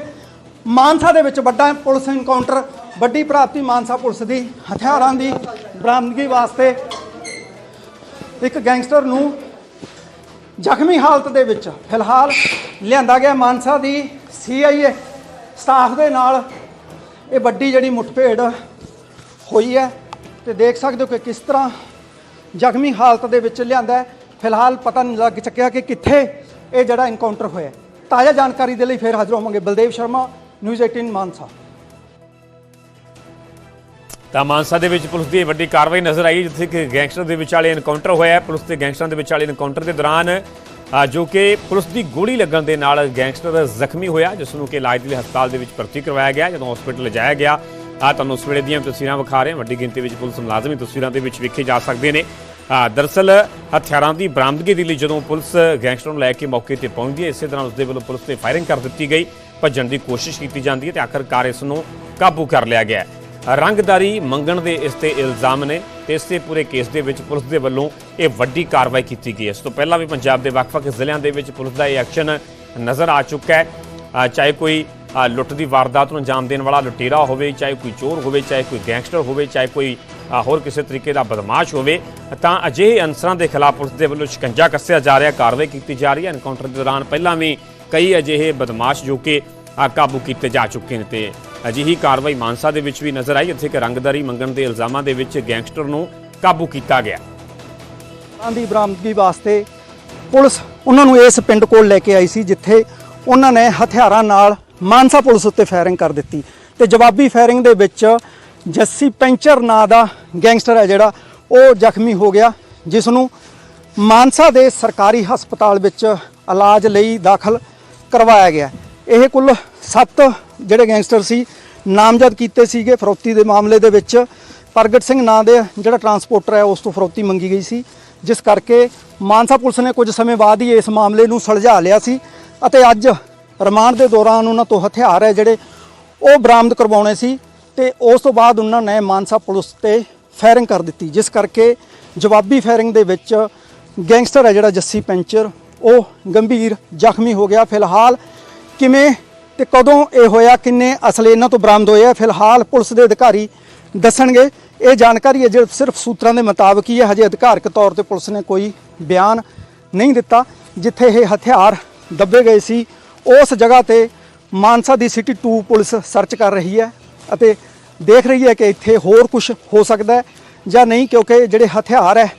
ਮਾਨਸਾ ਦੇ ਵਿੱਚ ਵੱਡਾ ਪੁਲਿਸ ਇਨਕਾਊਂਟਰ ਵੱਡੀ ਪ੍ਰਾਪਤੀ ਮਾਨਸਾ ਪੁਲਿਸ ਦੀ, ਹਥਿਆਰਾਂ ਦੀ, ਬਰਾਮਦਗੀ ਵਾਸਤੇ ਇੱਕ ਗੈਂਗਸਟਰ ਨੂੰ ਜ਼ਖਮੀ ਹਾਲਤ ਦੇ ਵਿੱਚ ਫਿਲਹਾਲ ਲਿਆਂਦਾ ਗਿਆ ਮਾਨਸਾ ਦੀ ਸੀਆਈਏ ਸਟਾਫ ਦੇ ਨਾਲ। ਇਹ ਵੱਡੀ ਜਿਹੜੀ ਮੁੱਠਭੇੜ ਹੋਈ ਹੈ ਤੇ ਦੇਖ ਸਕਦੇ ਹੋ ਕਿ ਕਿਸ ਤਰ੍ਹਾਂ ਜ਼ਖਮੀ ਹਾਲਤ ਦੇ ਵਿੱਚ ਲਿਆਂਦਾ ਫਿਲਹਾਲ ਪਤਾ ਨਹੀਂ ਲੱਗ ਚੱਕਿਆ ਕਿ ਕਿੱਥੇ ਇਹ ਜਿਹੜਾ ਇਨਕਾਊਂਟਰ ਹੋਇਆ ਤਾਜ਼ਾ ਜਾਣਕਾਰੀ ਦੇ ਲਈ ਫਿਰ ਹਾਜ਼ਰ ਹੋਵਾਂਗੇ। ਬਲਦੇਵ ਸ਼ਰਮਾ ਨਿਊਜ਼ 18 ਮਾਨਸਾ। ਤਾਂ ਮਾਨਸਾ ਦੇ ਵਿੱਚ ਪੁਲਿਸ ਦੀ ਇਹ ਵੱਡੀ ਕਾਰਵਾਈ ਨਜ਼ਰ ਆਈ ਜਿੱਥੇ ਕਿ ਗੈਂਗਸਟਰ ਦੇ ਵਿਚਾਲੇ ਐਨਕਾਊਂਟਰ ਹੋਇਆ ਪੁਲਿਸ ਤੇ ਗੈਂਗਸਟਰਾਂ ਦੇ ਵਿਚਾਲੇ ਐਨਕਾਊਂਟਰ ਦੇ ਦੌਰਾਨ ਜੋ ਕਿ ਪੁਲਿਸ ਦੀ ਗੋਲੀ ਲੱਗਣ ਦੇ ਨਾਲ ਗੈਂਗਸਟਰ ਜ਼ਖਮੀ ਹੋਇਆ ਜਿਸ ਨੂੰ ਕਿ ਇਲਾਜ ਦੇ ਲਈ ਹਸਪਤਾਲ ਦੇ ਵਿੱਚ ਭਰਤੀ ਕਰਵਾਇਆ ਗਿਆ ਜਦੋਂ ਹਸਪੀਟਲ ਲਿਜਾਇਆ ਗਿਆ। ਆ ਤੁਹਾਨੂੰ ਉਸ ਵੇਲੇ ਦੀਆਂ ਤਸਵੀਰਾਂ ਵਿਖਾ ਰਹੇ ਹਾਂ। ਵੱਡੀ ਗਿਣਤੀ ਵਿੱਚ ਪੁਲਿਸ ਮੁਲਾਜ਼ਮ ਇਹ ਤਸਵੀਰਾਂ ਦੇ ਵਿੱਚ ਵੇਖੇ ਜਾ ਸਕਦੇ ਨੇ। ਅ, ਦਰਅਸਲ ਹਥਿਆਰਾਂ ਦੀ ਬਰਾਮਦਗੀ ਦੇ ਲਈ ਜਦੋਂ ਪੁਲਿਸ ਗੈਂਗਸਟਰ ਨੂੰ ਲੈ ਕੇ ਮੌਕੇ ਤੇ ਪਹੁੰਚਦੀ ਹੈ ਇਸੇ ਤਰ੍ਹਾਂ ਉਸ ਦੇ ਵੱਲੋਂ ਪੁਲਿਸ ਤੇ ਫਾਇਰਿੰਗ ਕਰ ਦਿੱਤੀ ਗਈ ਭੱਜਣ ਦੀ ਕੋਸ਼ਿਸ਼ ਕੀਤੀ ਜਾਂਦੀ ਹੈ ਤੇ ਆਖਰਕਾਰ ਇਸ ਨੂੰ ਕਾਬੂ ਕਰ ਲਿਆ ਗਿਆ ਰੰਗਦਾਰੀ ਮੰਗਣ ਦੇ ਇਸ ਤੇ ਇਲਜ਼ਾਮ ਨੇ ਤੇ ਇਸੇ ਪੂਰੇ ਕੇਸ ਦੇ ਵਿੱਚ ਪੁਲਿਸ ਦੇ ਵੱਲੋਂ ਇਹ ਵੱਡੀ ਕਾਰਵਾਈ ਕੀਤੀ ਗਈ ਹੈ। ਇਸ ਤੋਂ ਪਹਿਲਾਂ ਵੀ ਪੰਜਾਬ ਦੇ ਵੱਖ-ਵੱਖ ਜ਼ਿਲ੍ਹਿਆਂ ਦੇ ਵਿੱਚ ਪੁਲਿਸ ਦਾ ਇਹ ਐਕਸ਼ਨ ਨਜ਼ਰ ਆ ਚੁੱਕਾ ਹੈ। ਚਾਹੇ ਕੋਈ ਅ, ਲੁੱਟ ਦੀ ਵਾਰਦਾਤ ਨੂੰ ਅੰਜਾਮ ਦੇਣ ਵਾਲਾ ਲੁਟੇਰਾ ਹੋਵੇ ਚਾਹੇ ਕੋਈ ਚੋਰ ਹੋਵੇ ਚਾਹੇ ਕੋਈ ਗੈਂਗਸਟਰ ਹੋਵੇ ਚਾਹੇ ਕੋਈ ਹੋਰ ਕਿਸੇ ਤਰੀਕੇ ਦਾ ਬਦਮਾਸ਼ ਹੋਵੇ ਤਾਂ ਅਜਿਹੇ ਅਨਸਰਾਂ ਦੇ ਖਿਲਾਫ ਪੁਲਿਸ ਦੇ ਵੱਲੋਂ ਸ਼ਿਕੰਜਾ ਕੱਸਿਆ ਜਾ ਰਿਹਾ ਕਾਰਵਾਈ ਕੀਤੀ ਜਾ ਰਹੀ ਹੈ। ਐਨਕਾਊਂਟਰ ਦੇ ਦੌਰਾਨ ਪਹਿਲਾਂ ਵੀ ਕਈ ਅਜਿਹੇ ਬਦਮਾਸ਼ ਜੋ ਕਿ ਕਾਬੂ ਕੀਤੇ ਜਾ ਚੁੱਕੇ ਨੇ ਤੇ ਅਜਿਹੀ ਕਾਰਵਾਈ ਮਾਨਸਾ ਦੇ ਵਿੱਚ ਵੀ ਨਜ਼ਰ ਆਈ ਜਿੱਥੇ ਕਿ ਰੰਗਦਾਰੀ ਮੰਗਣ ਦੇ ਇਲਜ਼ਾਮਾਂ ਦੇ ਵਿੱਚ ਗੈਂਗਸਟਰ ਨੂੰ ਕਾਬੂ ਕੀਤਾ ਗਿਆ। ਦੀ ਬਰਾਮਦਗੀ ਵਾਸਤੇ ਪੁਲਿਸ ਉਹਨਾਂ ਨੂੰ ਇਸ ਪਿੰਡ ਕੋਲ ਲੈ ਕੇ ਆਈ ਸੀ, ਜਿੱਥੇ ਉਹਨਾਂ ਨੇ ਹਥਿਆਰਾਂ ਨਾਲ ਮਾਨਸਾ ਪੁਲਿਸ ਉੱਤੇ ਫਾਇਰਿੰਗ ਕਰ ਦਿੱਤੀ। ਤੇ ਜਵਾਬੀ ਫਾਇਰਿੰਗ ਦੇ ਵਿੱਚ ਜੱਸੀ ਪੈਂਚਰ ਨਾਂ ਦਾ ਗੈਂਗਸਟਰ ਹੈ ਜਿਹੜਾ, ਉਹ ਜ਼ਖਮੀ ਹੋ ਗਿਆ, ਜਿਸ ਨੂੰ ਮਾਨਸਾ ਦੇ ਸਰਕਾਰੀ ਹਸਪਤਾਲ ਵਿੱਚ ਇਲਾਜ ਲਈ ਦਾਖਲ ਕਰਵਾਇਆ ਗਿਆ। ਇਹ ਕੁੱਲ 7 ਜਿਹੜੇ ਗੈਂਗਸਟਰ ਸੀ, ਨਾਮਜ਼ਦ ਕੀਤੇ ਸੀਗੇ ਫਰੋਤੀ ਦੇ ਮਾਮਲੇ ਦੇ ਵਿੱਚ। ਪ੍ਰਗਟ ਸਿੰਘ ਨਾਂ ਦੇ ਜਿਹੜਾ ਟਰਾਂਸਪੋਰਟਰ ਹੈ, ਉਸ ਤੋਂ ਫਰੋਤੀ ਮੰਗੀ ਗਈ ਸੀ। ਜਿਸ ਕਰਕੇ ਮਾਨਸਾ ਪੁਲਿਸ ਨੇ ਕੁਝ ਸਮੇਂ ਬਾਅਦ ਹੀ ਇਸ ਮਾਮਲੇ ਨੂੰ ਸੁਲਝਾ ਲਿਆ ਸੀ ਅਤੇ ਅੱਜ ਰਿਮਾਂਡ ਦੇ ਦੌਰਾਨ ਉਹਨਾਂ ਤੋਂ ਹਥਿਆਰ ਹੈ ਜਿਹੜੇ ਉਹ ਬਰਾਮਦ ਕਰਵਾਉਣੇ ਸੀ ਤੇ ਉਸ ਤੋਂ ਬਾਅਦ ਉਹਨਾਂ ਨੇ ਮਾਨਸਾ ਪੁਲਿਸ ਤੇ ਫਾਇਰਿੰਗ ਕਰ ਦਿੱਤੀ, ਜਿਸ ਕਰਕੇ ਜਵਾਬੀ ਫਾਇਰਿੰਗ ਦੇ ਵਿੱਚ ਗੈਂਗਸਟਰ ਹੈ ਜਿਹੜਾ ਜੱਸੀ ਪੈਂਚਰ, ਉਹ ਗੰਭੀਰ ਜ਼ਖਮੀ ਹੋ ਗਿਆ। ਫਿਲਹਾਲ ਕਿਵੇਂ ਤੇ ਕਦੋਂ ਇਹ ਹੋਇਆ, ਕਿੰਨੇ ਅਸਲੇ ਇਹਨਾਂ ਤੋਂ ਬਰਾਮਦ ਹੋਏ ਆ। ਫਿਲਹਾਲ ਪੁਲਿਸ ਦੇ ਅਧਿਕਾਰੀ ਦੱਸਣਗੇ। ਇਹ ਜਾਣਕਾਰੀ ਹੈ ਜਿਹੜੀ ਸਿਰਫ ਸੂਤਰਾਂ ਦੇ ਮੁਤਾਬਕ ਹੀ ਹੈ। ਹਜੇ ਅਧਿਕਾਰਕ ਤੌਰ ਤੇ ਪੁਲਿਸ ਨੇ ਕੋਈ ਬਿਆਨ ਨਹੀਂ ਦਿੱਤਾ, ਜਿੱਥੇ ਇਹ ਹਥਿਆਰ ਦੱਬੇ ਗਏ ਸੀ। ਉਸ ਜਗ੍ਹਾ ਤੇ ਮਾਨਸਾ ਦੀ ਸਿਟੀ 2 ਪੁਲਿਸ ਸਰਚ ਕਰ ਰਹੀ ਹੈ ਅਤੇ ਦੇਖ ਰਹੀ ਹੈ ਕਿ ਇੱਥੇ ਹੋਰ ਕੁਝ ਹੋ ਸਕਦਾ ਹੈ ਜਾਂ ਨਹੀਂ, ਕਿਉਂਕਿ ਜਿਹੜੇ ਹਥਿਆਰ ਹੈ,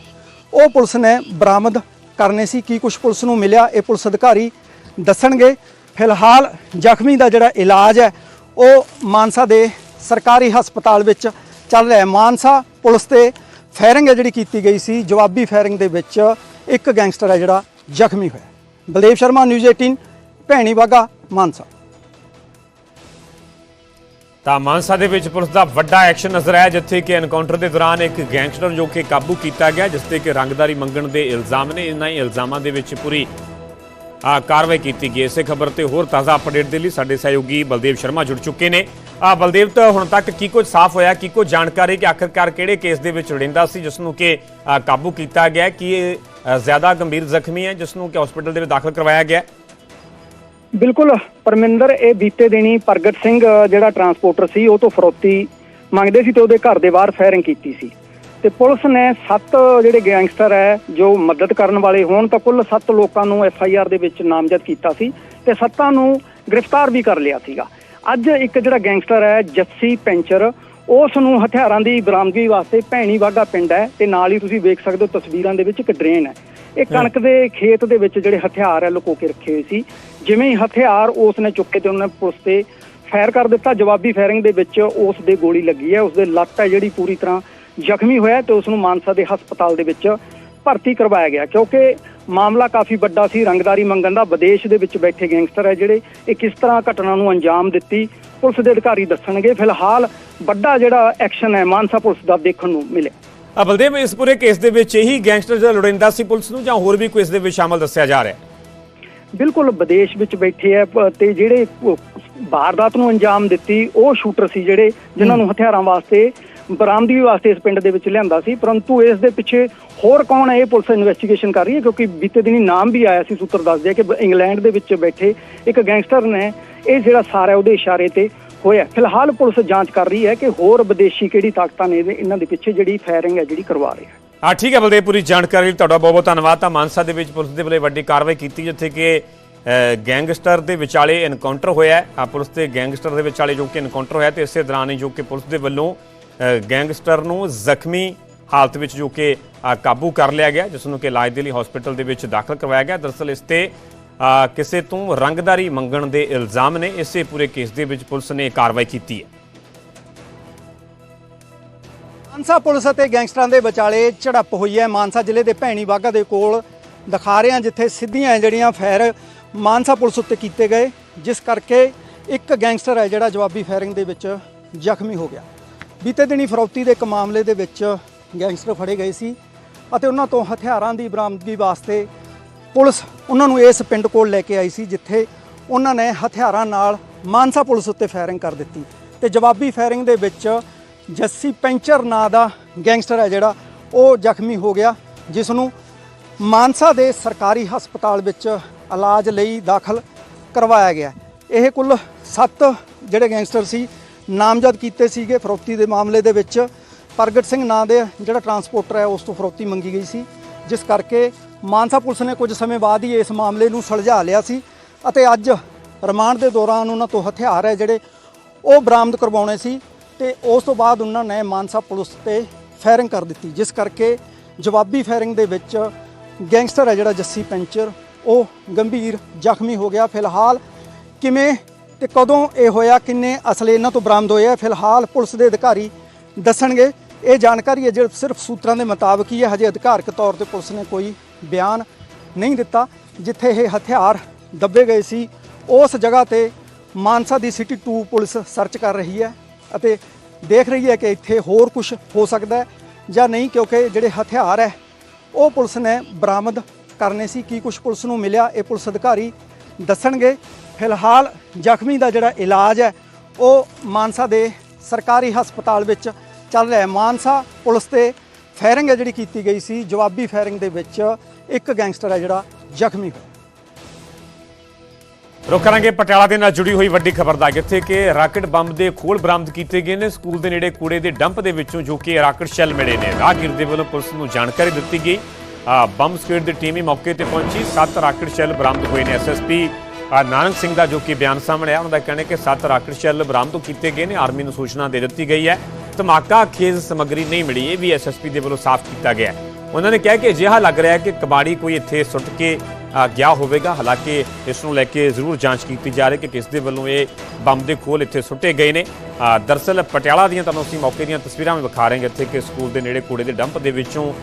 ਉਹ ਪੁਲਿਸ ਨੇ ਬਰਾਮਦ ਕਰਨੇ ਸੀ। ਕੀ ਕੁਝ ਪੁਲਿਸ ਨੂੰ ਮਿਲਿਆ, ਇਹ ਪੁਲਿਸ ਅਧਿਕਾਰੀ ਦੱਸਣਗੇ। ਫਿਲਹਾਲ ਜ਼ਖਮੀ ਦਾ ਜਿਹੜਾ ਇਲਾਜ ਹੈ, ਉਹ ਮਾਨਸਾ ਦੇ ਸਰਕਾਰੀ ਹਸਪਤਾਲ ਵਿੱਚ ਚੱਲ ਰਿਹਾ ਮਾਨਸਾ ਪੁਲਿਸ ਤੇ ਫਾਇਰਿੰਗ ਹੈ ਜਿਹੜੀ ਕੀਤੀ ਗਈ ਸੀ, ਜਵਾਬੀ ਫਾਇਰਿੰਗ ਦੇ ਵਿੱਚ ਇੱਕ ਗੈਂਗਸਟਰ ਹੈ ਜਿਹੜਾ ਜ਼ਖਮੀ ਹੋਇਆ ਬਲਦੇਵ ਸ਼ਰਮਾ, ਨਿਊਜ਼ 18 ਭੈਣੀ ਬਾਗਾ ਮਾਨਸਾ। ਤਾਂ ਮਾਨਸਾ ਦੇ ਵਿੱਚ ਪੁਲਿਸ ਦਾ ਵੱਡਾ ਐਕਸ਼ਨ ਨਜ਼ਰ ਆਇਆ, ਜਿੱਥੇ ਕਿ ਐਨਕਾਊਂਟਰ ਦੇ ਦੌਰਾਨ ਇੱਕ ਗੈਂਗਸਟਰ ਜੋ ਕਿ ਕਾਬੂ ਕੀਤਾ ਗਿਆ, ਜਿਸ ਤੇ ਕਿ ਰੰਗਦਾਰੀ ਮੰਗਣ ਦੇ ਇਲਜ਼ਾਮ ਨੇ। ਇਹਨਾਂ ਇਲਜ਼ਾਮਾਂ ਦੇ ਵਿੱਚ ਪੂਰੀ ਕਾਰਵਾਈ ਕੀਤੀ ਗਈ ਇਸੇ ਖਬਰ ਤੇ ਹੋਰ ਤਾਜ਼ਾ ਅਪਡੇਟ ਦੇ ਲਈ ਸਾਡੇ ਸਹਿਯੋਗੀ ਬਲਦੇਵ ਸ਼ਰਮਾ ਜੁੜ ਚੁੱਕੇ ਨੇ। ਆ ਬਲਦੇਵ, ਤਾਂ ਹੁਣ ਤੱਕ ਕੀ ਕੁਝ ਸਾਫ਼ ਹੋਇਆ, ਕੀ ਕੁਝ ਜਾਣਕਾਰੀ, ਕਿ ਆਖਰਕਾਰ ਕਿਹੜੇ ਕੇਸ ਦੇ ਵਿੱਚ ਲੋੜਿੰਦਾ ਸੀ, ਜਿਸ ਨੂੰ ਕਿ ਕਾਬੂ ਕੀਤਾ ਗਿਆ, ਕਿ ਜ਼ਿਆਦਾ ਗੰਭੀਰ ਜ਼ਖਮੀ ਹੈ, ਜਿਸ ਨੂੰ ਕਿ ਹਸਪੀਟਲ ਦੇ ਵਿੱਚ ਦਾਖਲ ਕਰਵਾਇਆ ਗਿਆ? ਬਿਲਕੁਲ, ਪਰਮਿੰਦਰ, ਇਹ ਬੀਤੇ ਦਿਨੀ ਪ੍ਰਗਟ ਸਿੰਘ, ਜਿਹੜਾ ਟਰਾਂਸਪੋਰਟਰ ਸੀ, ਉਹ ਤੋਂ ਫਰੋਤੀ ਮੰਗਦੇ ਸੀ ਤੇ ਉਹਦੇ ਘਰ ਦੇ ਬਾਹਰ ਫਾਇਰਿੰਗ ਕੀਤੀ ਸੀ। ਤੇ ਪੁਲਿਸ ਨੇ ਸੱਤ ਜਿਹੜੇ ਗੈਂਗਸਟਰ ਹੈ ਜੋ ਮਦਦ ਕਰਨ ਵਾਲੇ ਹੋਣ ਤਾਂ ਕੁੱਲ ਸੱਤ ਲੋਕਾਂ ਨੂੰ ਐਫ ਆਈ ਆਰ ਦੇ ਵਿੱਚ ਨਾਮਜ਼ਦ ਕੀਤਾ ਸੀ ਤੇ ਸੱਤਾਂ ਨੂੰ ਗ੍ਰਿਫਤਾਰ ਵੀ ਕਰ ਲਿਆ ਸੀਗਾ। ਅੱਜ ਇੱਕ ਜਿਹੜਾ ਗੈਂਗਸਟਰ ਹੈ ਜੱਸੀ ਪੈਂਚਰ ਉਸ ਨੂੰ ਹਥਿਆਰਾਂ ਦੀ ਬਰਾਮਦਗੀ ਵਾਸਤੇ ਭੈਣੀ ਵਾਗਾ ਪਿੰਡ ਹੈ ਤੇ ਨਾਲ ਹੀ ਤੁਸੀਂ ਵੇਖ ਸਕਦੇ ਹੋ ਤਸਵੀਰਾਂ ਦੇ ਵਿੱਚ ਇੱਕ ਡਰੇਨ ਹੈ। ਇਹ ਕਣਕ ਦੇ ਖੇਤ ਦੇ ਵਿੱਚ ਜਿਹੜੇ ਹਥਿਆਰ ਹੈ ਲੁਕੋ ਕੇ ਰੱਖੇ ਹੋਏ ਸੀ। ਜਿਵੇਂ ਹੀ ਹਥਿਆਰ ਉਸ ਨੇ ਚੁੱਕੇ ਤੇ ਉਹਨੇ ਪੁਲਿਸ ਤੇ ਫਾਇਰ ਕਰ ਦਿੱਤਾ। ਜਵਾਬੀ ਫਾਇਰਿੰਗ ਦੇ ਵਿੱਚ ਉਸ ਦੇ ਗੋਲੀ ਲੱਗੀ ਹੈ ਉਸ ਦੇ ਲੱਤ ਹੈ ਜਿਹੜੀ ਪੂਰੀ ਤਰ੍ਹਾਂ ਜ਼ਖਮੀ ਹੋਇਆ ਤੇ ਉਸ ਨੂੰ ਮਾਨਸਾ ਦੇ ਹਸਪਤਾਲ ਦੇ ਵਿੱਚ ਭਰਤੀ ਕਰਵਾਇਆ ਗਿਆ। ਕਿਉਂਕਿ ਮਾਮਲਾ ਕਾਫੀ ਵੱਡਾ ਸੀ ਰੰਗਦਾਰੀ ਮੰਗਣ ਦਾ। ਵਿਦੇਸ਼ ਦੇ ਵਿੱਚ ਬੈਠੇ ਗੈਂਗਸਟਰ ਹੈ ਜਿਹੜੇ ਇਹ ਕਿਸ ਤਰ੍ਹਾਂ ਘਟਨਾ ਨੂੰ ਅੰਜਾਮ ਦਿੱਤੀ ਪੁਲਿਸ ਦੇ ਅਧਿਕਾਰੀ ਦੱਸਣਗੇ। ਫਿਲਹਾਲ ਵੱਡਾ ਜਿਹੜਾ ਐਕਸ਼ਨ ਹੈ ਮਾਨਸਾ ਪੁਲਿਸ ਦਾ ਦੇਖਣ ਨੂੰ ਮਿਲਿਆ। ਬਲਦੇਵ ਇਸ ਪੂਰੇ ਕੇਸ ਦੇ ਵਿੱਚ ਇਹੀ ਗੈਂਗਸਟਰ ਜਿਹੜਾ ਲੋੜਿੰਦਾ ਸੀ ਪੁਲਿਸ ਨੂੰ ਜਾਂ ਹੋਰ ਵੀ ਕੋਈ ਇਸ ਦੇ ਵਿੱਚ ਸ਼ਾਮਲ ਦੱਸਿਆ ਜਾ ਰਿਹਾ ਹੈ? ਬਿਲਕੁਲ ਵਿਦੇਸ਼ ਵਿੱਚ ਬੈਠੇ ਆ ਪ- ਤੇ ਜਿਹੜੇ ਵਾਰਦਾਤ ਨੂੰ ਅੰਜਾਮ ਦਿੱਤੀ ਉਹ ਸ਼ੂਟਰ ਸੀ ਜਿਹੜੇ ਜਿਨ੍ਹਾਂ ਨੂੰ ਹਥਿਆਰਾਂ ਵਾਸਤੇ ਬਰਾਮਦੀ ਵਾਸਤੇ ਇਸ ਪਿੰਡ ਦੇ ਵਿੱਚ ਲਿਆਂਦਾ ਸੀ ਪਰੰਤੂ ਇਸ ਦੇ ਪਿੱਛੇ ਹੋਰ ਕੌਣ ਹੈ ਇਹ ਪੁਲਿਸ ਇਨਵੈਸਟੀਗੇਸ਼ਨ ਕਰ ਰਹੀ ਹੈ ਕਿਉਂਕਿ ਬੀਤੇ ਦਿਨੀ ਨਾਮ ਵੀ ਆਇਆ ਸੀ ਸੂਤਰ ਦੱਸਦੇ ਆ ਕਿ ਇੰਗਲੈਂਡ ਦੇ ਵਿੱਚ ਬੈਠੇ ਇੱਕ ਗੈਂਗਸਟਰ ਨੇ ਇਹ ਜਿਹੜਾ ਸਾਰਾ ਉਹਦੇ ਇਸ਼ਾਰੇ ਤੇ ਹੋਇਆ ਫਿਲਹਾਲ ਪੁਲਿਸ ਜਾਂਚ ਕਰ ਰਹੀ ਹੈ ਕਿ ਹੋਰ ਵਿਦੇਸ਼ੀ ਕਿਹੜੀ ਤਾਕਤਾਂ ਨੇ ਇਹਨਾਂ ਦੇ ਪਿੱਛੇ ਜਿਹੜੀ ਫਾਇਰਿੰਗ ਹੈ ਜਿਹੜੀ ਕਰਵਾ ਰਹੀ ਹੈ। ਹਾਂ ਠੀਕ ਹੈ ਬਲਦੇਵ ਪੂਰੀ ਜਾਣਕਾਰੀ ਲਈ ਤੁਹਾਡਾ ਬਹੁਤ ਬਹੁਤ ਧੰਨਵਾਦ। ਤਾਂ ਮਾਨਸਾ ਦੇ ਵਿੱਚ ਪੁਲਿਸ ਦੇ ਵੱਲੋਂ ਵੱਡੀ ਕਾਰਵਾਈ ਕੀਤੀ ਜਿੱਥੇ ਕਿ ਅ, ਗੈਂਗਸਟਰ ਦੇ ਵਿਚਾਲੇ ਐਨਕਾਊਂਟਰ ਹੋਇਆ ਆ ਪੁਲਿਸ ਤੇ ਗੈਂਗਸਟਰ ਦੇ ਵਿਚਾਲੇ ਜੋ ਕਿ ਐਨਕਾਊਂਟਰ ਹੋਇਆ ਤੇ ਇਸੇ ਦੌਰਾਨ ਹੀ ਜੋ ਕਿ ਪੁਲਿਸ ਦੇ ਵੱਲੋਂ ਗੈਂਗਸਟਰ ਨੂੰ ਜ਼ਖਮੀ ਹਾਲਤ ਵਿੱਚ ਜੋ ਕਿ ਕਾਬੂ ਕਰ ਲਿਆ ਗਿਆ, ਜਿਸ ਨੂੰ ਕਿ ਇਲਾਜ ਦੇ ਲਈ ਹਸਪੀਟਲ ਦੇ ਵਿੱਚ ਦਾਖਲ ਕਰਵਾਇਆ ਗਿਆ। ਦਰਅਸਲ ਇਸ ਤੇ ਕਿਸੇ ਤੋਂ ਰੰਗਦਾਰੀ ਮੰਗਣ ਦੇ ਇਲਜ਼ਾਮ ਨੇ। ਇਸੇ ਪੂਰੇ ਕੇਸ ਦੇ ਵਿੱਚ ਪੁਲਿਸ ਨੇ ਕਾਰਵਾਈ ਕੀਤੀ ਹੈ। ਮਾਨਸਾ ਪੁਲਿਸ ਅਤੇ ਗੈਂਗਸਟਰਾਂ ਦੇ ਵਿਚਾਲੇ ਝੜਪ ਹੋਈ ਹੈ। ਮਾਨਸਾ ਜ਼ਿਲ੍ਹੇ ਦੇ ਭੈਣੀ ਬਾਗਾ ਦੇ ਕੋਲ ਦਿਖਾ ਰਹੇ ਹਾਂ, ਜਿੱਥੇ ਸਿੱਧੀਆਂ ਜਿਹੜੀਆਂ ਫੈਰ ਮਾਨਸਾ ਪੁਲਿਸ ਉੱਤੇ ਕੀਤੇ ਗਏ, ਜਿਸ ਕਰਕੇ ਇੱਕ ਗੈਂਗਸਟਰ ਹੈ ਜਿਹੜਾ ਜਵਾਬੀ ਫਾਇਰਿੰਗ ਦੇ ਵਿੱਚ ਜ਼ਖਮੀ ਹੋ ਗਿਆ। ਬੀਤੇ ਦਿਨੀ ਫਰੌਤੀ ਦੇ ਇੱਕ ਮਾਮਲੇ ਦੇ ਵਿੱਚ ਗੈਂਗਸਟਰ ਫੜੇ ਗਏ ਸੀ ਅਤੇ ਉਹਨਾਂ ਤੋਂ ਹਥਿਆਰਾਂ ਦੀ ਬਰਾਮਦਗੀ ਵਾਸਤੇ ਪੁਲਿਸ ਉਹਨਾਂ ਨੂੰ ਇਸ ਪਿੰਡ ਕੋਲ ਲੈ ਕੇ ਆਈ ਸੀ, ਜਿੱਥੇ ਉਹਨਾਂ ਨੇ ਹਥਿਆਰਾਂ ਨਾਲ ਮਾਨਸਾ ਪੁਲਿਸ ਉੱਤੇ ਫਾਇਰਿੰਗ ਕਰ ਦਿੱਤੀ। ਤੇ ਜਵਾਬੀ ਫਾਇਰਿੰਗ ਦੇ ਵਿੱਚ ਜੱਸੀ ਪੈਂਚਰ ਨਾਂ ਦਾ ਗੈਂਗਸਟਰ ਹੈ ਜਿਹੜਾ, ਉਹ ਜ਼ਖਮੀ ਹੋ ਗਿਆ ਜਿਸ ਨੂੰ ਮਾਨਸਾ ਦੇ ਸਰਕਾਰੀ ਹਸਪਤਾਲ ਵਿੱਚ ਇਲਾਜ ਲਈ ਦਾਖਲ ਕਰਵਾਇਆ ਗਿਆ। ਇਹ ਕੁੱਲ 7 ਜਿਹੜੇ ਗੈਂਗਸਟਰ ਸੀ ਨਾਮਜ਼ਦ ਕੀਤੇ ਸੀਗੇ ਫਰੋਤੀ ਦੇ ਮਾਮਲੇ ਦੇ ਵਿੱਚ। ਪ੍ਰਗਟ ਸਿੰਘ ਨਾਂ ਦੇ ਜਿਹੜਾ ਟਰਾਂਸਪੋਰਟਰ ਹੈ, ਉਸ ਤੋਂ ਫਰੋਤੀ ਮੰਗੀ ਗਈ ਸੀ। ਜਿਸ ਕਰਕੇ ਮਾਨਸਾ ਪੁਲਿਸ ਨੇ ਕੁਝ ਸਮੇਂ ਬਾਅਦ ਹੀ ਇਸ ਮਾਮਲੇ ਨੂੰ ਸੁਲਝਾ ਲਿਆ ਸੀ ਅਤੇ ਅੱਜ ਰਿਮਾਂਡ ਦੇ ਦੌਰਾਨ ਉਹਨਾਂ ਤੋਂ ਹਥਿਆਰ ਹੈ ਜਿਹੜੇ ਉਹ ਬਰਾਮਦ ਕਰਵਾਉਣੇ ਸੀ ਤੇ ਉਸ ਤੋਂ ਬਾਅਦ ਉਹਨਾਂ ਨੇ ਮਾਨਸਾ ਪੁਲਿਸ ਤੇ ਫਾਇਰਿੰਗ ਕਰ ਦਿੱਤੀ, ਜਿਸ ਕਰਕੇ ਜਵਾਬੀ ਫਾਇਰਿੰਗ ਦੇ ਵਿੱਚ ਗੈਂਗਸਟਰ ਹੈ ਜਿਹੜਾ ਜੱਸੀ ਪੈਂਚਰ, ਉਹ ਗੰਭੀਰ ਜ਼ਖਮੀ ਹੋ ਗਿਆ। ਫਿਲਹਾਲ ਕਿਵੇਂ ਤੇ ਕਦੋਂ ਇਹ ਹੋਇਆ, ਕਿੰਨੇ ਅਸਲੇ ਇਹਨਾਂ ਤੋਂ ਬਰਾਮਦ ਹੋਏ ਆ, ਫਿਲਹਾਲ ਪੁਲਿਸ ਦੇ ਅਧਿਕਾਰੀ ਦੱਸਣਗੇ। ਇਹ ਜਾਣਕਾਰੀ ਹੈ, ਜਿਹੜੀ ਸਿਰਫ ਸੂਤਰਾਂ ਦੇ ਮੁਤਾਬਕ ਹੀ ਹੈ, ਹਜੇ ਅਧਿਕਾਰਕ ਤੌਰ ਤੇ ਪੁਲਿਸ ਨੇ ਕੋਈ ਬਿਆਨ ਨਹੀਂ ਦਿੱਤਾ, ਜਿੱਥੇ ਇਹ ਹਥਿਆਰ ਦੱਬੇ ਗਏ ਸੀ। ਉਸ ਜਗ੍ਹਾ ਤੇ ਮਾਨਸਾ ਦੀ ਸਿਟੀ 2 ਪੁਲਿਸ ਸਰਚ ਕਰ ਰਹੀ ਹੈ ਅਤੇ ਦੇਖ ਰਹੀ ਹੈ ਕਿ ਇੱਥੇ ਹੋਰ ਕੁਝ ਹੋ ਸਕਦਾ ਹੈ ਜਾਂ ਨਹੀਂ, ਕਿਉਂਕਿ ਜਿਹੜੇ ਹਥਿਆਰ ਹੈ, ਉਹ ਪੁਲਿਸ ਨੇ ਬਰਾਮਦ ਕਰਨੇ ਸੀ। ਕੀ ਕੁਝ ਪੁਲਿਸ ਨੂੰ ਮਿਲਿਆ, ਇਹ ਪੁਲਿਸ ਅਧਿਕਾਰੀ ਦੱਸਣਗੇ। ਫਿਲਹਾਲ ਜ਼ਖਮੀ ਦਾ ਜਿਹੜਾ ਇਲਾਜ ਹੈ, ਉਹ ਮਾਨਸਾ ਦੇ ਸਰਕਾਰੀ ਹਸਪਤਾਲ ਵਿੱਚ ਚੱਲ ਰਿਹਾ ਹੈ। ਮਾਨਸਾ ਪੁਲਿਸ ਤੇ ਫਾਇਰਿੰਗ ਹੈ ਜਿਹੜੀ ਕੀਤੀ ਗਈ ਸੀ, ਜਵਾਬੀ ਫਾਇਰਿੰਗ ਦੇ ਵਿੱਚ ਇੱਕ ਗੈਂਗਸਟਰ ਹੈ ਜਿਹੜਾ ਜ਼ਖਮੀ ਹੋਇਆ। ਰੁਕ ਕਰਾਂਗੇ ਪਟਿਆਲਾ ਦੇ ਨਾਲ ਜੁੜੀ ਹੋਈ ਵੱਡੀ ਖਬਰ ਦਾ, ਜਿੱਥੇ ਕਿ ਰਾਕਟ ਬੰਬ ਦੇ ਖੋਲ ਬਰਾਮਦ ਕੀਤੇ ਗਏ ਨੇ। ਸਕੂਲ ਦੇ ਨੇੜੇ ਕੂੜੇ ਦੇ ਡੰਪ ਦੇ ਵਿੱਚੋਂ ਜੋ ਕਿ ਰਾਕਟ ਸ਼ੈਲ ਮਿਲੇ ਨੇ। ਰਾਹਗੀਰ ਦੇ ਵੱਲੋਂ ਪੁਲਿਸ ਨੂੰ ਜਾਣਕਾਰੀ ਦਿੱਤੀ ਗਈ। ਬੰਬ ਸਕੁਐਡ ਦੀ ਟੀਮ ਹੀ ਮੌਕੇ ਤੇ ਪਹੁੰਚੀ। ਸੱਤ ਰਾਕਟ ਸ਼ੈਲ ਬਰਾਮਦ ਹੋਏ ਨੇ। ਐਸਐਸਪੀ ਨਾਨਕ ਸਿੰਘ ਦਾ ਜੋ ਕਿ ਬਿਆਨ ਸਾਹਮਣੇ ਆਇਆ ਉਹਨਾਂ ਦਾ ਕਹਿਣਾ ਕਿ ਸੱਤ ਰਾਕਟ ਸ਼ੈਲ ਬਰਾਮਦ ਕੀਤੇ ਗਏ ਨੇ ਆਰਮੀ ਨੂੰ ਸੂਚਨਾ ਦੇ ਦਿੱਤੀ ਗਈ ਹੈ। ਧਮਾਕਾ ਖੇਜ਼ ਸਮੱਗਰੀ ਨਹੀਂ ਮਿਲੀ ਇਹ ਵੀ ਐਸਐਸਪੀ ਦੇ ਵੱਲੋਂ ਸਾਫ਼ ਕੀਤਾ ਗਿਆ ਉਹਨਾਂ ਨੇ ਕਿਹਾ ਕਿ ਅਜਿਹਾ ਲੱਗ ਰਿਹਾ ਹੈ ਕਿ ਕਬਾੜੀ ਕੋਈ ਇੱਥੇ ਸੁੱਟ ਕੇ ਗਿਆ ਹੋਵੇਗਾ। ਹਾਲਾਂਕਿ ਇਸ ਨੂੰ ਲੈ ਕੇ ਜ਼ਰੂਰ ਜਾਂਚ ਕੀਤੀ ਜਾ ਰਹੀ ਹੈ ਕਿ ਕਿਸ ਦੇ ਵੱਲੋਂ ਇਹ ਬੰਬ ਦੇ ਖੋਲ ਇੱਥੇ ਸੁੱਟੇ ਗਏ ਨੇ। ਅ, ਦਰਅਸਲ ਪਟਿਆਲਾ ਦੀਆਂ ਤੁਹਾਨੂੰ ਅਸੀਂ ਮੌਕੇ ਦੀਆਂ ਤਸਵੀਰਾਂ ਵੀ ਵਿਖਾ ਰਹੇ ਹਾਂ ਜਿੱਥੇ ਕਿ ਸਕੂਲ ਦੇ ਨੇੜੇ ਕੂੜੇ ਦੇ ਡੰਪ ਦੇ ਵਿੱਚੋਂ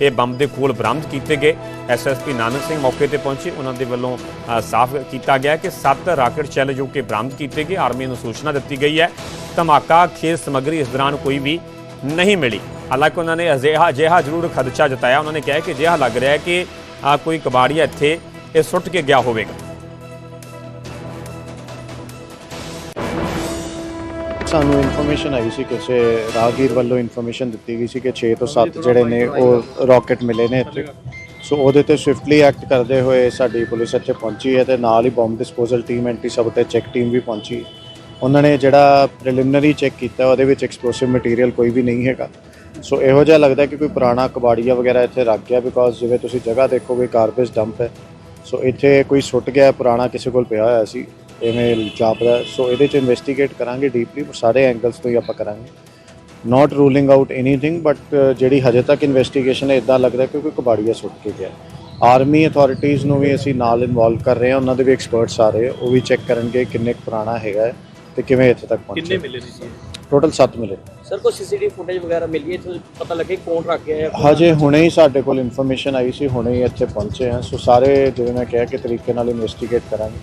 ਇਹ ਬੰਬ ਦੇ ਖੋਲ ਬਰਾਮਦ ਕੀਤੇ ਗਏ। ਐਸਐਸਪੀ ਨਾਨਕ ਸਿੰਘ ਮੌਕੇ ਤੇ ਪਹੁੰਚੇ। ਉਹਨਾਂ ਦੇ ਵੱਲੋਂ ਸਾਫ਼ ਕੀਤਾ ਗਿਆ ਕਿ ਸੱਤ ਰਾਕਟ ਸ਼ੈਲ ਜੋ ਕਿ ਬਰਾਮਦ ਕੀਤੇ ਗਏ, ਆਰਮੀ ਨੂੰ ਸੂਚਨਾ ਦਿੱਤੀ ਗਈ ਹੈ। ਧਮਾਕਾ ਖੇਜ਼ ਸਮੱਗਰੀ ਇਸ ਦੌਰਾਨ ਕੋਈ ਵੀ ਨਹੀਂ ਮਿਲੀ। ਹਾਲਾਂਕਿ ਉਹਨਾਂ ਨੇ ਅਜਿਹਾ ਅਜਿਹਾ ਜ਼ਰੂਰ ਖਦਸ਼ਾ ਜਤਾਇਆ। ਉਹਨਾਂ ਨੇ ਕਿਹਾ ਕਿ ਅਜਿਹਾ ਲੱਗ ਰਿਹਾ ਹੈ ਕਿ ਆ ਕੋਈ ਕਬਾੜੀਆ ਇੱਥੇ, ਇਹ ਸੁੱਟ ਕੇ ਗਿਆ ਹੋਵੇਗਾ। ਸਾਨੂੰ ਇਨਫੋਰਮੇਸ਼ਨ ਆਈ ਸੀ, ਕਿਸੇ ਰਾਹਗੀਰ ਵੱਲੋਂ ਇਨਫੋਰਮੇਸ਼ਨ ਦਿੱਤੀ ਗਈ ਸੀ ਕਿ 6 ਤੋਂ 7 ਜਿਹੜੇ ਨੇ ਉਹ ਰਾਕਟ ਮਿਲੇ ਨੇ ਇੱਥੇ। ਸੋ ਉਹਦੇ ਤੇ ਸਵਿਫਟਲੀ ਐਕਟ ਕਰਦੇ ਹੋਏ ਸਾਡੀ ਪੁਲਿਸ ਇੱਥੇ ਪਹੁੰਚੀ ਹੈ ਤੇ ਨਾਲ ਹੀ bomb disposal team anti sabotage check team ਵੀ ਪਹੁੰਚੀ। ਉਹਨਾਂ ਨੇ ਜਿਹੜਾ ਪ੍ਰੀਲਿਮਿਨਰੀ ਚੈੱਕ ਕੀਤਾ, ਉਹਦੇ ਵਿੱਚ ਐਕਸਪਲੋਸਿਵ ਮਟੀਰੀਅਲ ਕੋਈ ਵੀ ਨਹੀਂ ਹੈਗਾ। ਸੋ ਇਹੋ ਜਿਹਾ ਲੱਗਦਾ ਕਿ ਕੋਈ ਪੁਰਾਣਾ ਕਬਾੜੀਆ ਵਗੈਰਾ ਇੱਥੇ ਰੱਖ ਗਿਆ ਬਿਕੋਜ਼ ਜਿਵੇਂ ਤੁਸੀਂ ਜਗ੍ਹਾ ਦੇਖੋਗੇ ਗਾਰਬੇਜ ਡੰਪ ਹੈ। ਸੋ ਇੱਥੇ ਕੋਈ ਸੁੱਟ ਗਿਆ, ਪੁਰਾਣਾ ਕਿਸੇ ਕੋਲ ਪਿਆ ਹੋਇਆ ਸੀ। ਇਵੇਂ ਜਾਪਦਾ ਸੋ ਇਹਦੇ ਚ ਇਨਵੈਸਟੀਗੇਟ ਕਰਾਂਗੇ ਡੀਪਲੀ ਸਾਰੇ ਐਂਗਲਸ ਤੋਂ ਹੀ ਆਪਾਂ ਕਰਾਂਗੇ। Not ruling out anything but ਜਿਹੜੀ ਹਜੇ ਤੱਕ ਇਨਵੈਸਟੀਗੇਸ਼ਨ ਹੈ ਇਦਾਂ ਲੱਗਦਾ ਕਿ ਕੋਈ ਕਬਾੜੀਆ ਸੁੱਟ ਕੇ ਗਿਆ। ਆਰਮੀ ਅਥਾਰਟੀਆਂ ਨੂੰ ਵੀ ਅਸੀਂ ਨਾਲ ਇਨਵੋਲਵ ਕਰ ਰਹੇ ਹਾਂ ਉਹਨਾਂ ਦੇ ਵੀ ਐਕਸਪਰਟਸ ਆ ਰਹੇ ਉਹ ਵੀ ਚੈੱਕ ਕਰਨਗੇ ਕਿੰਨੇ ਕੁ ਪੁਰਾਣਾ ਹੈਗਾ ਹੈ ਤੇ ਕਿਵੇਂ ਇੱਥੇ ਤੱਕ ਪਹੁੰਚਿਆ। ਕਿੰਨੇ ਮਿਲੇ ਸੀ ਟੋਟਲ 7 ਮਿਲੇ। ਸਰ ਕੋਈ ਸੀਸੀਟੀਵੀ ਫੁਟੇਜ ਵਗੈਰਾ ਮਿਲੀ ਹੈ? ਇੱਥੇ ਪਤਾ ਲੱਗੇ ਕੌਣ ਰੱਖ ਗਿਆ ਹੈ ਹਜੇ ਹੁਣੇ ਹੀ ਸਾਡੇ ਕੋਲ ਇਨਫੋਰਮੇਸ਼ਨ ਆਈ ਸੀ ਹੁਣੇ ਹੀ ਇੱਥੇ ਪਹੁੰਚੇ ਹਾਂ। ਸੋ ਸਾਰੇ ਜਿਵੇਂ ਮੈਂ ਕਿਹਾ ਕਿ ਤਰੀਕੇ ਨਾਲ ਇਨਵੈਸਟੀਗੇਟ ਕਰਾਂਗੇ।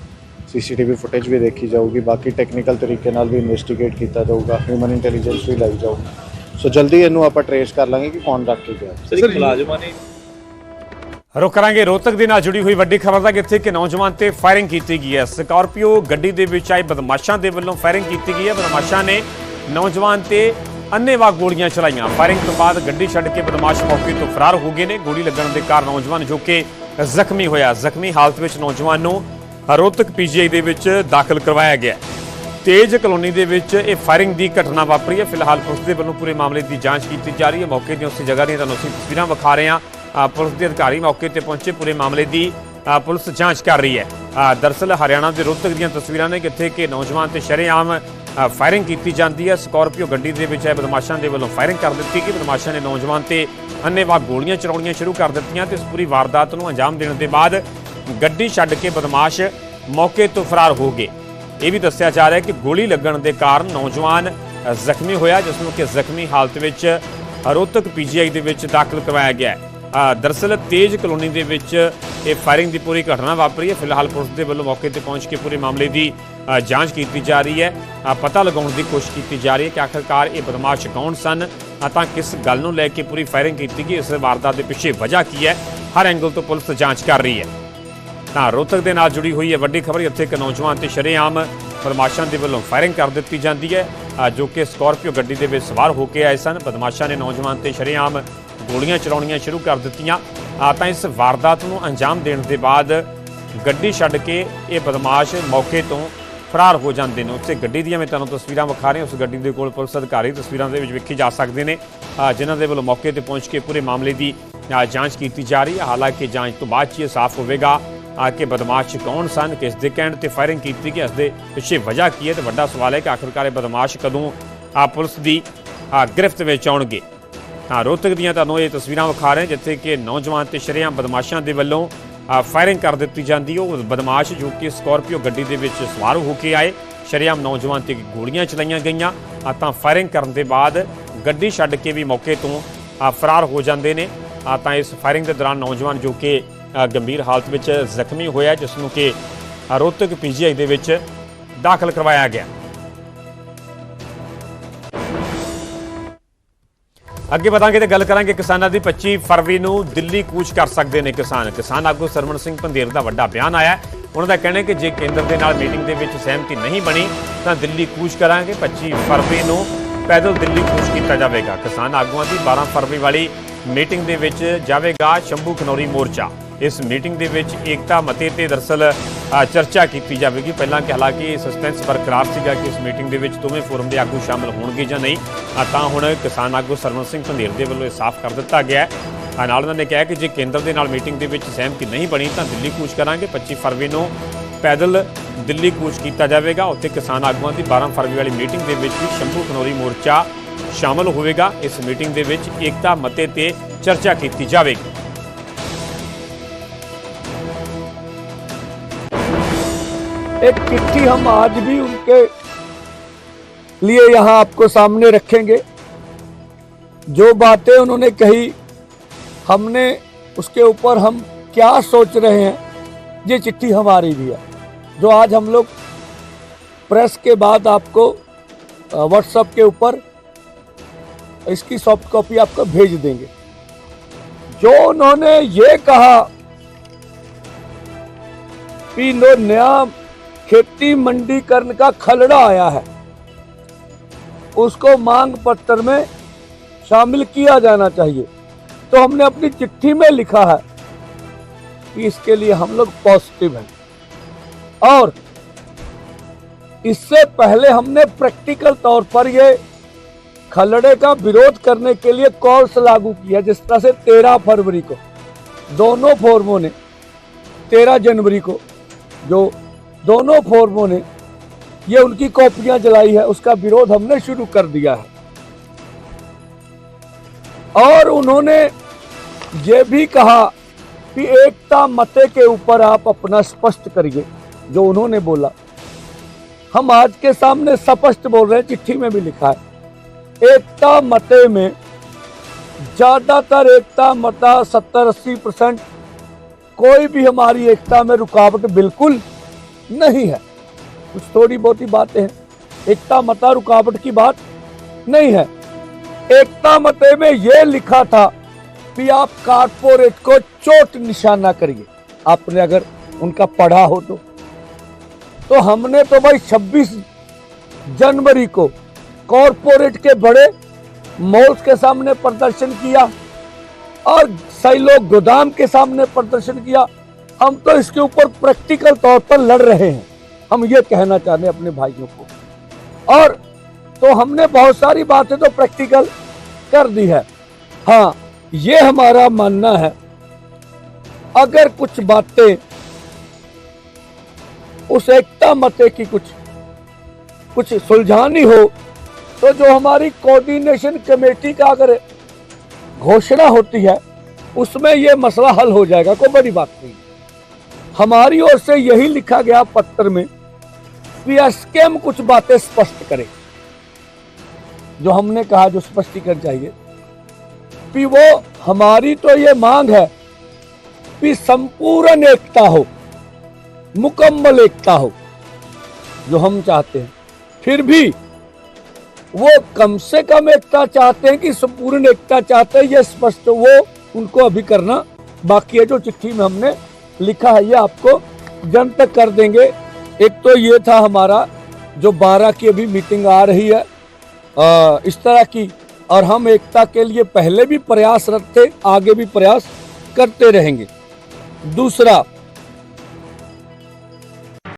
ਸੀਸੀਟੀਵੀ ਫੁਟੇਜ ਵੀ ਦੇਖੀ ਜਾਊਗੀ ਬਾਕੀ ਟੈਕਨੀਕਲ ਤਰੀਕੇ ਨਾਲ ਵੀ ਇਨਵੈਸਟੀਗੇਟ ਕੀਤਾ ਜਾਊਗਾ ਹਿਊਮਨ ਇੰਟੈਲੀਜੈਂਸ ਵੀ ਲਾਈ ਜਾਊਗੀ ਸੋ ਜਲਦੀ ਇਹਨੂੰ ਆਪਾਂ ਟਰੇਸ ਕਰ ਲਾਂਗੇ ਕਿ ਕੌਣ ਰੱਖ ਕੇ ਗਿਆ। ਸਰ ਮੁਲਾਜ਼ਮਾਂ ਨੇ ਰੁਕ ਕਰਾਂਗੇ ਰੋਹਤਕ ਦੇ ਨਾਲ ਜੁੜੀ ਹੋਈ ਵੱਡੀ ਖਬਰ ਦਾ ਜਿੱਥੇ ਕਿ ਨੌਜਵਾਨ ਤੇ ਫਾਇਰਿੰਗ ਕੀਤੀ ਗਈ ਹੈ। ਸਕਾਰਪੀਓ ਗੱਡੀ ਦੇ ਵਿੱਚ ਆਏ ਬਦਮਾਸ਼ਾਂ ਦੇ ਵੱਲੋਂ ਫਾਇਰਿੰਗ ਕੀਤੀ ਗਈ ਹੈ। ਬਦਮਾਸ਼ਾਂ ਨੇ ਨੌਜਵਾਨ ਤੇ ਅੰਨ੍ਹੇਵਾਹ ਗੋਲੀਆਂ ਚਲਾਈਆਂ। ਫਾਇਰਿੰਗ ਤੋਂ ਬਾਅਦ ਗੱਡੀ ਛੱਡ ਕੇ ਬਦਮਾਸ਼ ਮੌਕੇ ਤੋਂ ਫਰਾਰ ਹੋ ਗਏ ਨੇ। ਗੋਲੀ ਲੱਗਣ ਦੇ ਕਾਰਨ ਨੌਜਵਾਨ ਜੋ ਕਿ ਜ਼ਖਮੀ ਹੋਇਆ। ਜ਼ਖਮੀ ਹਾਲਤ ਵਿੱਚ ਨੌਜਵਾਨ ਨੂੰ ਰੋਹਤਕ ਪੀਜੀਆਈ ਦੇ ਵਿੱਚ ਦਾਖਲ ਕਰਵਾਇਆ ਗਿਆ ਤੇਜ ਕਲੋਨੀ ਦੇ ਵਿੱਚ ਇਹ ਫਾਇਰਿੰਗ ਦੀ ਘਟਨਾ ਵਾਪਰੀ ਹੈ। ਫਿਲਹਾਲ ਪੁਲਿਸ ਦੇ ਵੱਲੋਂ ਪੂਰੇ ਮਾਮਲੇ ਦੀ ਜਾਂਚ ਕੀਤੀ ਜਾ ਰਹੀ ਹੈ। ਮੌਕੇ ਦੀਆਂ ਉਸ ਜਗ੍ਹਾ ਦੀਆਂ ਤੁਹਾਨੂੰ ਅਸੀਂ ਤਸਵੀਰਾਂ ਵਿਖਾ ਰਹੇ ਹਾਂ। ਪੁਲਿਸ ਦੇ ਅਧਿਕਾਰੀ ਮੌਕੇ ਤੇ ਪਹੁੰਚੇ ਪੂਰੇ ਮਾਮਲੇ ਦੀ ਪੁਲਿਸ ਜਾਂਚ ਕਰ ਰਹੀ ਹੈ। ਅ, ਦਰਅਸਲ ਹਰਿਆਣਾ ਦੇ ਰੋਹਤਕ ਦੀਆਂ ਤਸਵੀਰਾਂ ਨੇ ਜਿੱਥੇ ਕਿ ਨੌਜਵਾਨ ਤੇ ਸ਼ਰੇਆਮ ਫਾਇਰਿੰਗ ਕੀਤੀ ਜਾਂਦੀ ਹੈ। ਸਕਾਰਪੀਓ ਗੱਡੀ ਦੇ ਵਿੱਚ ਹੈ ਬਦਮਾਸ਼ਾਂ ਦੇ ਵੱਲੋਂ ਫਾਇਰਿੰਗ ਕਰ ਦਿੱਤੀ ਕਿ ਬਦਮਾਸ਼ਾਂ ਨੇ ਨੌਜਵਾਨ ਤੇ ਅੰਨ੍ਹੇਵਾਹ ਗੋਲੀਆਂ ਚਲਾਉਣੀਆਂ ਸ਼ੁਰੂ ਕਰ ਦਿੱਤੀਆਂ ਤੇ ਇਸ ਪੂਰੀ ਵਾਰਦਾਤ ਨੂੰ ਅੰਜਾਮ ਦੇਣ ਦੇ ਬਾਅਦ ਗੱਡੀ ਛੱਡ ਕੇ ਬਦਮਾਸ਼ ਮੌਕੇ ਤੋਂ ਫਰਾਰ ਹੋ ਗਏ। ਇਹ ਵੀ ਦੱਸਿਆ ਜਾ ਰਿਹਾ ਹੈ ਕਿ ਗੋਲੀ ਲੱਗਣ ਦੇ ਕਾਰਨ ਨੌਜਵਾਨ ਜ਼ਖਮੀ ਹੋਇਆ ਜਿਸ ਨੂੰ ਕਿ ਜ਼ਖਮੀ ਹਾਲਤ ਵਿੱਚ ਰੋਹਤਕ ਪੀਜੀਆਈ ਦੇ ਵਿੱਚ ਦਾਖਲ ਕਰਵਾਇਆ ਗਿਆ ਹੈ। ਦਰਅਸਲ ਤੇਜ ਕਲੋਨੀ ਦੇ ਵਿੱਚ ਇਹ ਫਾਇਰਿੰਗ ਦੀ ਪੂਰੀ ਘਟਨਾ ਵਾਪਰੀ ਹੈ। ਫਿਲਹਾਲ ਪੁਲਿਸ ਦੇ ਵੱਲੋਂ ਮੌਕੇ ਤੇ ਪਹੁੰਚ ਕੇ ਪੂਰੇ ਮਾਮਲੇ ਦੀ ਜਾਂਚ ਕੀਤੀ ਜਾ ਰਹੀ ਹੈ। ਪਤਾ ਲਗਾਉਣ ਦੀ ਕੋਸ਼ਿਸ਼ ਕੀਤੀ ਜਾ ਰਹੀ ਹੈ ਕਿ ਆਖਰਕਾਰ ਇਹ ਬਦਮਾਸ਼ ਕੌਣ ਸਨ ਅ, ਤਾਂ ਕਿਸ ਗੱਲ ਨੂੰ ਲੈ ਕੇ ਪੂਰੀ ਫਾਇਰਿੰਗ ਕੀਤੀ ਗਈ ਇਸ ਵਾਰਦਾਤ ਦੇ ਪਿੱਛੇ ਵਜ੍ਹਾ ਕੀ ਹੈ ਹਰ ਐਂਗਲ ਤੋਂ ਪੁਲਿਸ ਜਾਂਚ ਕਰ ਰਹੀ ਹੈ। ਤਾਂ ਰੋਹਤਕ ਦੇ ਨਾਲ ਜੁੜੀ ਹੋਈ ਹੈ। ਵੱਡੀ ਖਬਰ ਇੱਥੇ ਇੱਕ ਨੌਜਵਾਨ ਤੇ ਸ਼ਰੇਆਮ ਬਦਮਾਸ਼ਾਂ ਦੇ ਵੱਲੋਂ ਫਾਇਰਿੰਗ ਕਰ ਦਿੱਤੀ ਜਾਂਦੀ ਹੈ ਜੋ ਕਿ ਸਕਾਰਪੀਓ ਗੱਡੀ ਦੇ ਵਿੱਚ ਸਵਾਰ ਹੋ ਕੇ ਆਏ ਸਨ। ਬਦਮਾਸ਼ਾਂ ਨੇ ਨੌਜਵਾਨ ਤੇ ਸ਼ਰੇਆਮ ਗੋਲੀਆਂ ਚਲਾਉਣੀਆਂ ਸ਼ੁਰੂ ਕਰ ਦਿੱਤੀਆਂ। ਤਾਂ ਇਸ ਵਾਰਦਾਤ ਨੂੰ ਅੰਜਾਮ ਦੇਣ ਦੇ ਬਾਅਦ ਗੱਡੀ ਛੱਡ ਕੇ ਇਹ ਬਦਮਾਸ਼ ਮੌਕੇ ਤੋਂ ਫਰਾਰ ਹੋ ਜਾਂਦੇ ਨੇ। ਉੱਥੇ ਗੱਡੀ ਦੀਆਂ ਮੈਂ ਤੁਹਾਨੂੰ ਤਸਵੀਰਾਂ ਵਿਖਾ ਰਿਹਾ ਉਸ ਗੱਡੀ ਦੇ ਕੋਲ ਪੁਲਿਸ ਅਧਿਕਾਰੀ ਤਸਵੀਰਾਂ ਦੇ ਵਿੱਚ ਵੇਖੇ ਜਾ ਸਕਦੇ ਨੇ। ਜਿਨ੍ਹਾਂ ਦੇ ਵੱਲੋਂ ਮੌਕੇ ਤੇ ਪਹੁੰਚ ਕੇ ਪੂਰੇ ਮਾਮਲੇ ਦੀ ਜਾਂਚ ਕੀਤੀ ਜਾ ਰਹੀ ਹੈ। ਹਾਲਾਂਕਿ ਜਾਂਚ ਤੋਂ ਬਾਅਦ 'ਚ ਇਹ ਸਾਫ਼ ਹੋਵੇਗਾ। ਆ ਕੇ ਬਦਮਾਸ਼ ਕੌਣ ਸਨ ਕਿਸ ਦੇ ਕਹਿਣ ਤੇ ਫਾਇਰਿੰਗ ਕੀਤੀ ਕਿ ਇਸ ਦੇ ਪਿੱਛੇ ਵਜ੍ਹਾ ਕੀ ਹੈ ਤੇ ਵੱਡਾ ਸਵਾਲ ਹੈ ਕਿ ਆਖਿਰਕਾਰ ਇਹ ਬਦਮਾਸ਼ ਕਦੋਂ ਅ, ਪੁਲਿਸ ਦੀ ਅ, ਗ੍ਰਿਫਤ ਵਿੱਚ ਆਉਣਗੇ। ਤਾਂ ਰੋਹਤਕ ਦੀਆਂ ਤੁਹਾਨੂੰ ਇਹ ਤਸਵੀਰਾਂ ਵਿਖਾ ਰਹੇ ਜਿੱਥੇ ਕਿ ਨੌਜਵਾਨ ਤੇ ਸ਼ਰੇਆਮ ਬਦਮਾਸ਼ਾਂ ਦੇ ਵੱਲੋਂ ਫਾਇਰਿੰਗ ਕਰ ਦਿੱਤੀ ਜਾਂਦੀ ਉਹ ਬਦਮਾਸ਼ ਜੋ ਕਿ ਸਕਾਰਪੀਓ ਗੱਡੀ ਦੇ ਵਿੱਚ ਸਵਾਰ ਹੋ ਕੇ ਆਏ। ਸ਼ਰੇਆਮ ਨੌਜਵਾਨ ਤੇ ਗੋਲੀਆਂ ਚਲਾਈਆਂ ਗਈਆਂ। ਅ, ਤਾਂ ਫਾਇਰਿੰਗ ਕਰਨ ਦੇ ਬਾਅਦ ਗੱਡੀ ਛੱਡ ਕੇ ਵੀ ਮੌਕੇ ਤੋਂ ਫਰਾਰ ਹੋ ਜਾਂਦੇ ਨੇ। ਅ, ਤਾਂ ਇਸ ਫਾਇਰਿੰਗ ਦੇ ਦੌਰਾਨ ਨੌਜਵਾਨ ਜੋ ਕਿ ਗੰਭੀਰ ਹਾਲਤ ਵਿੱਚ ਜ਼ਖਮੀ ਹੋਇਆ ਜਿਸ ਨੂੰ ਕਿ ਅ, ਰੋਹਤਕ ਪੀਜੀਆਈ ਦੇ ਵਿੱਚ ਦਾਖਲ ਕਰਵਾਇਆ ਗਿਆ। ਅੱਗੇ ਵਧਾਂਗੇ ਤੇ ਗੱਲ ਕਰਾਂਗੇ ਕਿਸਾਨਾਂ ਦੀ। 25 ਫਰਵਰੀ ਨੂੰ ਦਿੱਲੀ ਕੂਚ ਕਰ ਸਕਦੇ ਨੇ ਕਿਸਾਨ। ਕਿਸਾਨ ਆਗੂ ਸਰਮਨ ਸਿੰਘ ਪੰਧੇਰ ਦਾ ਵੱਡਾ ਬਿਆਨ ਆਇਆ ਉਹਨਾਂ ਦਾ ਕਹਿਣਾ ਹੈ ਕਿ ਜੇ ਕੇਂਦਰ ਦੇ ਨਾਲ ਮੀਟਿੰਗ ਦੇ ਵਿੱਚ ਸਹਿਮਤੀ ਨਹੀਂ ਬਣੀ ਤਾਂ ਦਿੱਲੀ ਕੂਚ ਕਰਾਂਗੇ। 25 ਫਰਵਰੀ ਨੂੰ ਪੈਦਲ ਦਿੱਲੀ ਕੂਚ ਕੀਤਾ ਜਾਵੇਗਾ। ਕਿਸਾਨ ਆਗੂਆਂ ਦੀ 12 ਫਰਵਰੀ ਵਾਲੀ ਮੀਟਿੰਗ ਦੇ ਵਿੱਚ ਜਾਵੇਗਾ ਸ਼ੰਭੂ ਖਨੌਰੀ ਮੋਰਚਾ। ਇਸ ਮੀਟਿੰਗ ਦੇ ਵਿੱਚ ਏਕਤਾ ਮਤੇ ਤੇ ਦਰਸਲ ਚਰਚਾ ਕੀਤੀ ਜਾਵੇਗੀ। ਪਹਿਲਾਂ ਕਿ ਹਾਲਾਂਕਿ ਸਸਪੈਂਸ ਬਰਕਰਾਰ ਸੀਗਾ ਕਿ ਇਸ ਮੀਟਿੰਗ ਦੇ ਵਿੱਚ ਦੋਵੇਂ ਫੋਰਮ ਦੇ ਆਗੂ ਸ਼ਾਮਲ ਹੋਣਗੇ ਜਾਂ ਨਹੀਂ ਤਾਂ ਹੁਣ ਕਿਸਾਨ ਆਗੂ ਸਰਵਨ ਸਿੰਘ ਪੰਧੇਰ ਦੇ ਵੱਲੋਂ ਇਹ ਸਾਫ਼ ਕਰ ਦਿੱਤਾ ਗਿਆ ਹੈ। ਨਾਲ ਉਹਨਾਂ ਨੇ ਕਿਹਾ ਕਿ ਜੇ ਕੇਂਦਰ ਦੇ ਨਾਲ ਮੀਟਿੰਗ ਦੇ ਵਿੱਚ ਸਹਿਮਤੀ ਨਹੀਂ ਬਣੀ, ਤਾਂ ਦਿੱਲੀ ਕੂਚ ਕਰਾਂਗੇ। 25 ਫਰਵਰੀ ਨੂੰ ਪੈਦਲ ਦਿੱਲੀ ਕੂਚ ਕੀਤਾ ਜਾਵੇਗਾ। ਉੱਥੇ ਕਿਸਾਨ ਆਗੂਆਂ ਦੀ 12 ਫਰਵਰੀ ਵਾਲੀ ਮੀਟਿੰਗ ਦੇ ਵਿੱਚ ਵੀ ਸ਼ੰਭੂ ਖਨੌਰੀ ਮੋਰਚਾ ਸ਼ਾਮਲ ਹੋਵੇਗਾ। ਇਸ ਮੀਟਿੰਗ ਦੇ ਵਿੱਚ ਏਕਤਾ ਮਤੇ ਤੇ ਚਰਚਾ ਕੀਤੀ ਜਾਵੇਗੀ। एक चिट्ठी हम आज भी उनके लिए यहाँ आपको सामने रखेंगे। जो बातें उन्होंने कही, हमने उसके ऊपर हम क्या सोच रहे हैं, ये चिट्ठी हमारी भी है। जो आज हम लोग प्रेस के बाद आपको व्हाट्सएप के ऊपर इसकी सॉफ्ट कॉपी आपको भेज देंगे। जो उन्होंने ये कहा कि नो नया खेती मंडीकरण का खलड़ा आया है। उसको मांग पत्र में शामिल किया जाना चाहिए। तो हमने अपनी चिट्ठी में लिखा है कि इसके लिए हम लोग पॉजिटिव हैं। और इससे पहले हमने प्रैक्टिकल तौर पर ये खलड़े का विरोध करने के लिए कॉल्स लागू किया, जिस तरह से तेरह फरवरी को, दोनों फोरमों ने, तेरह जनवरी को, जो दोनों फोरमों ने ये उनकी कॉपियाँ जलाई है, उसका विरोध हमने शुरू कर दिया है। और उन्होंने ये भी कहा कि एकता मते के ऊपर आप अपना स्पष्ट करिए, जो उन्होंने बोला। हम आज के सामने स्पष्ट बोल रहे हैं, चिट्ठी में भी लिखा है। एकता मते में ज़्यादातर एकता मता सत्तर अस्सी परसेंट कोई भी हमारी एकता में रुकावट बिल्कुल नहीं है। कुछ थोड़ी बहुत ही बातें हैं। एकता मता रुकावट की बात नहीं है। एकता मते में यह लिखा था कि आप कारपोरेट को चोट निशाना करिए। आपने अगर उनका पढ़ा हो तो। तो हमने तो भाई 26 जनवरी को कॉरपोरेट के बड़े मॉल्स के सामने प्रदर्शन किया और सैलो गोदाम के सामने प्रदर्शन किया। हम तो इसके ऊपर प्रैक्टिकल तौर पर लड़ रहे हैं। हम ये कहना चाहते हैं अपने भाइयों को। और तो हमने बहुत सारी बातें तो प्रैक्टिकल कर दी है। हाँ ये हमारा मानना है। अगर कुछ बातें उस एकता मते की कुछ कुछ सुलझानी हो तो जो हमारी कोऑर्डिनेशन कमेटी का अगर घोषणा होती है, उसमें ये मसला हल हो जाएगा। कोई बड़ी बात नहीं। हमारी ओर से यही लिखा गया पत्र में कि एसकेएम कुछ बातें स्पष्ट करे। जो हमने कहा जो स्पष्टीकरण चाहिए। कि वो हमारी तो ये मांग है कि संपूर्ण एकता हो, मुकम्मल एकता हो, जो हम चाहते हैं। फिर भी वो कम से कम एकता चाहते हैं कि संपूर्ण एकता चाहते हैं, ये स्पष्ट वो उनको अभी करना बाकी है जो चिट्ठी में हमने लिखा है ये आपको जन तक कर देंगे। एक तो ये था हमारा जो 12 की अभी मीटिंग आ रही है। आ, इस तरह की और हम एकता के लिए पहले भी प्रयासरत थे आगे भी प्रयास करते रहेंगे। दूसरा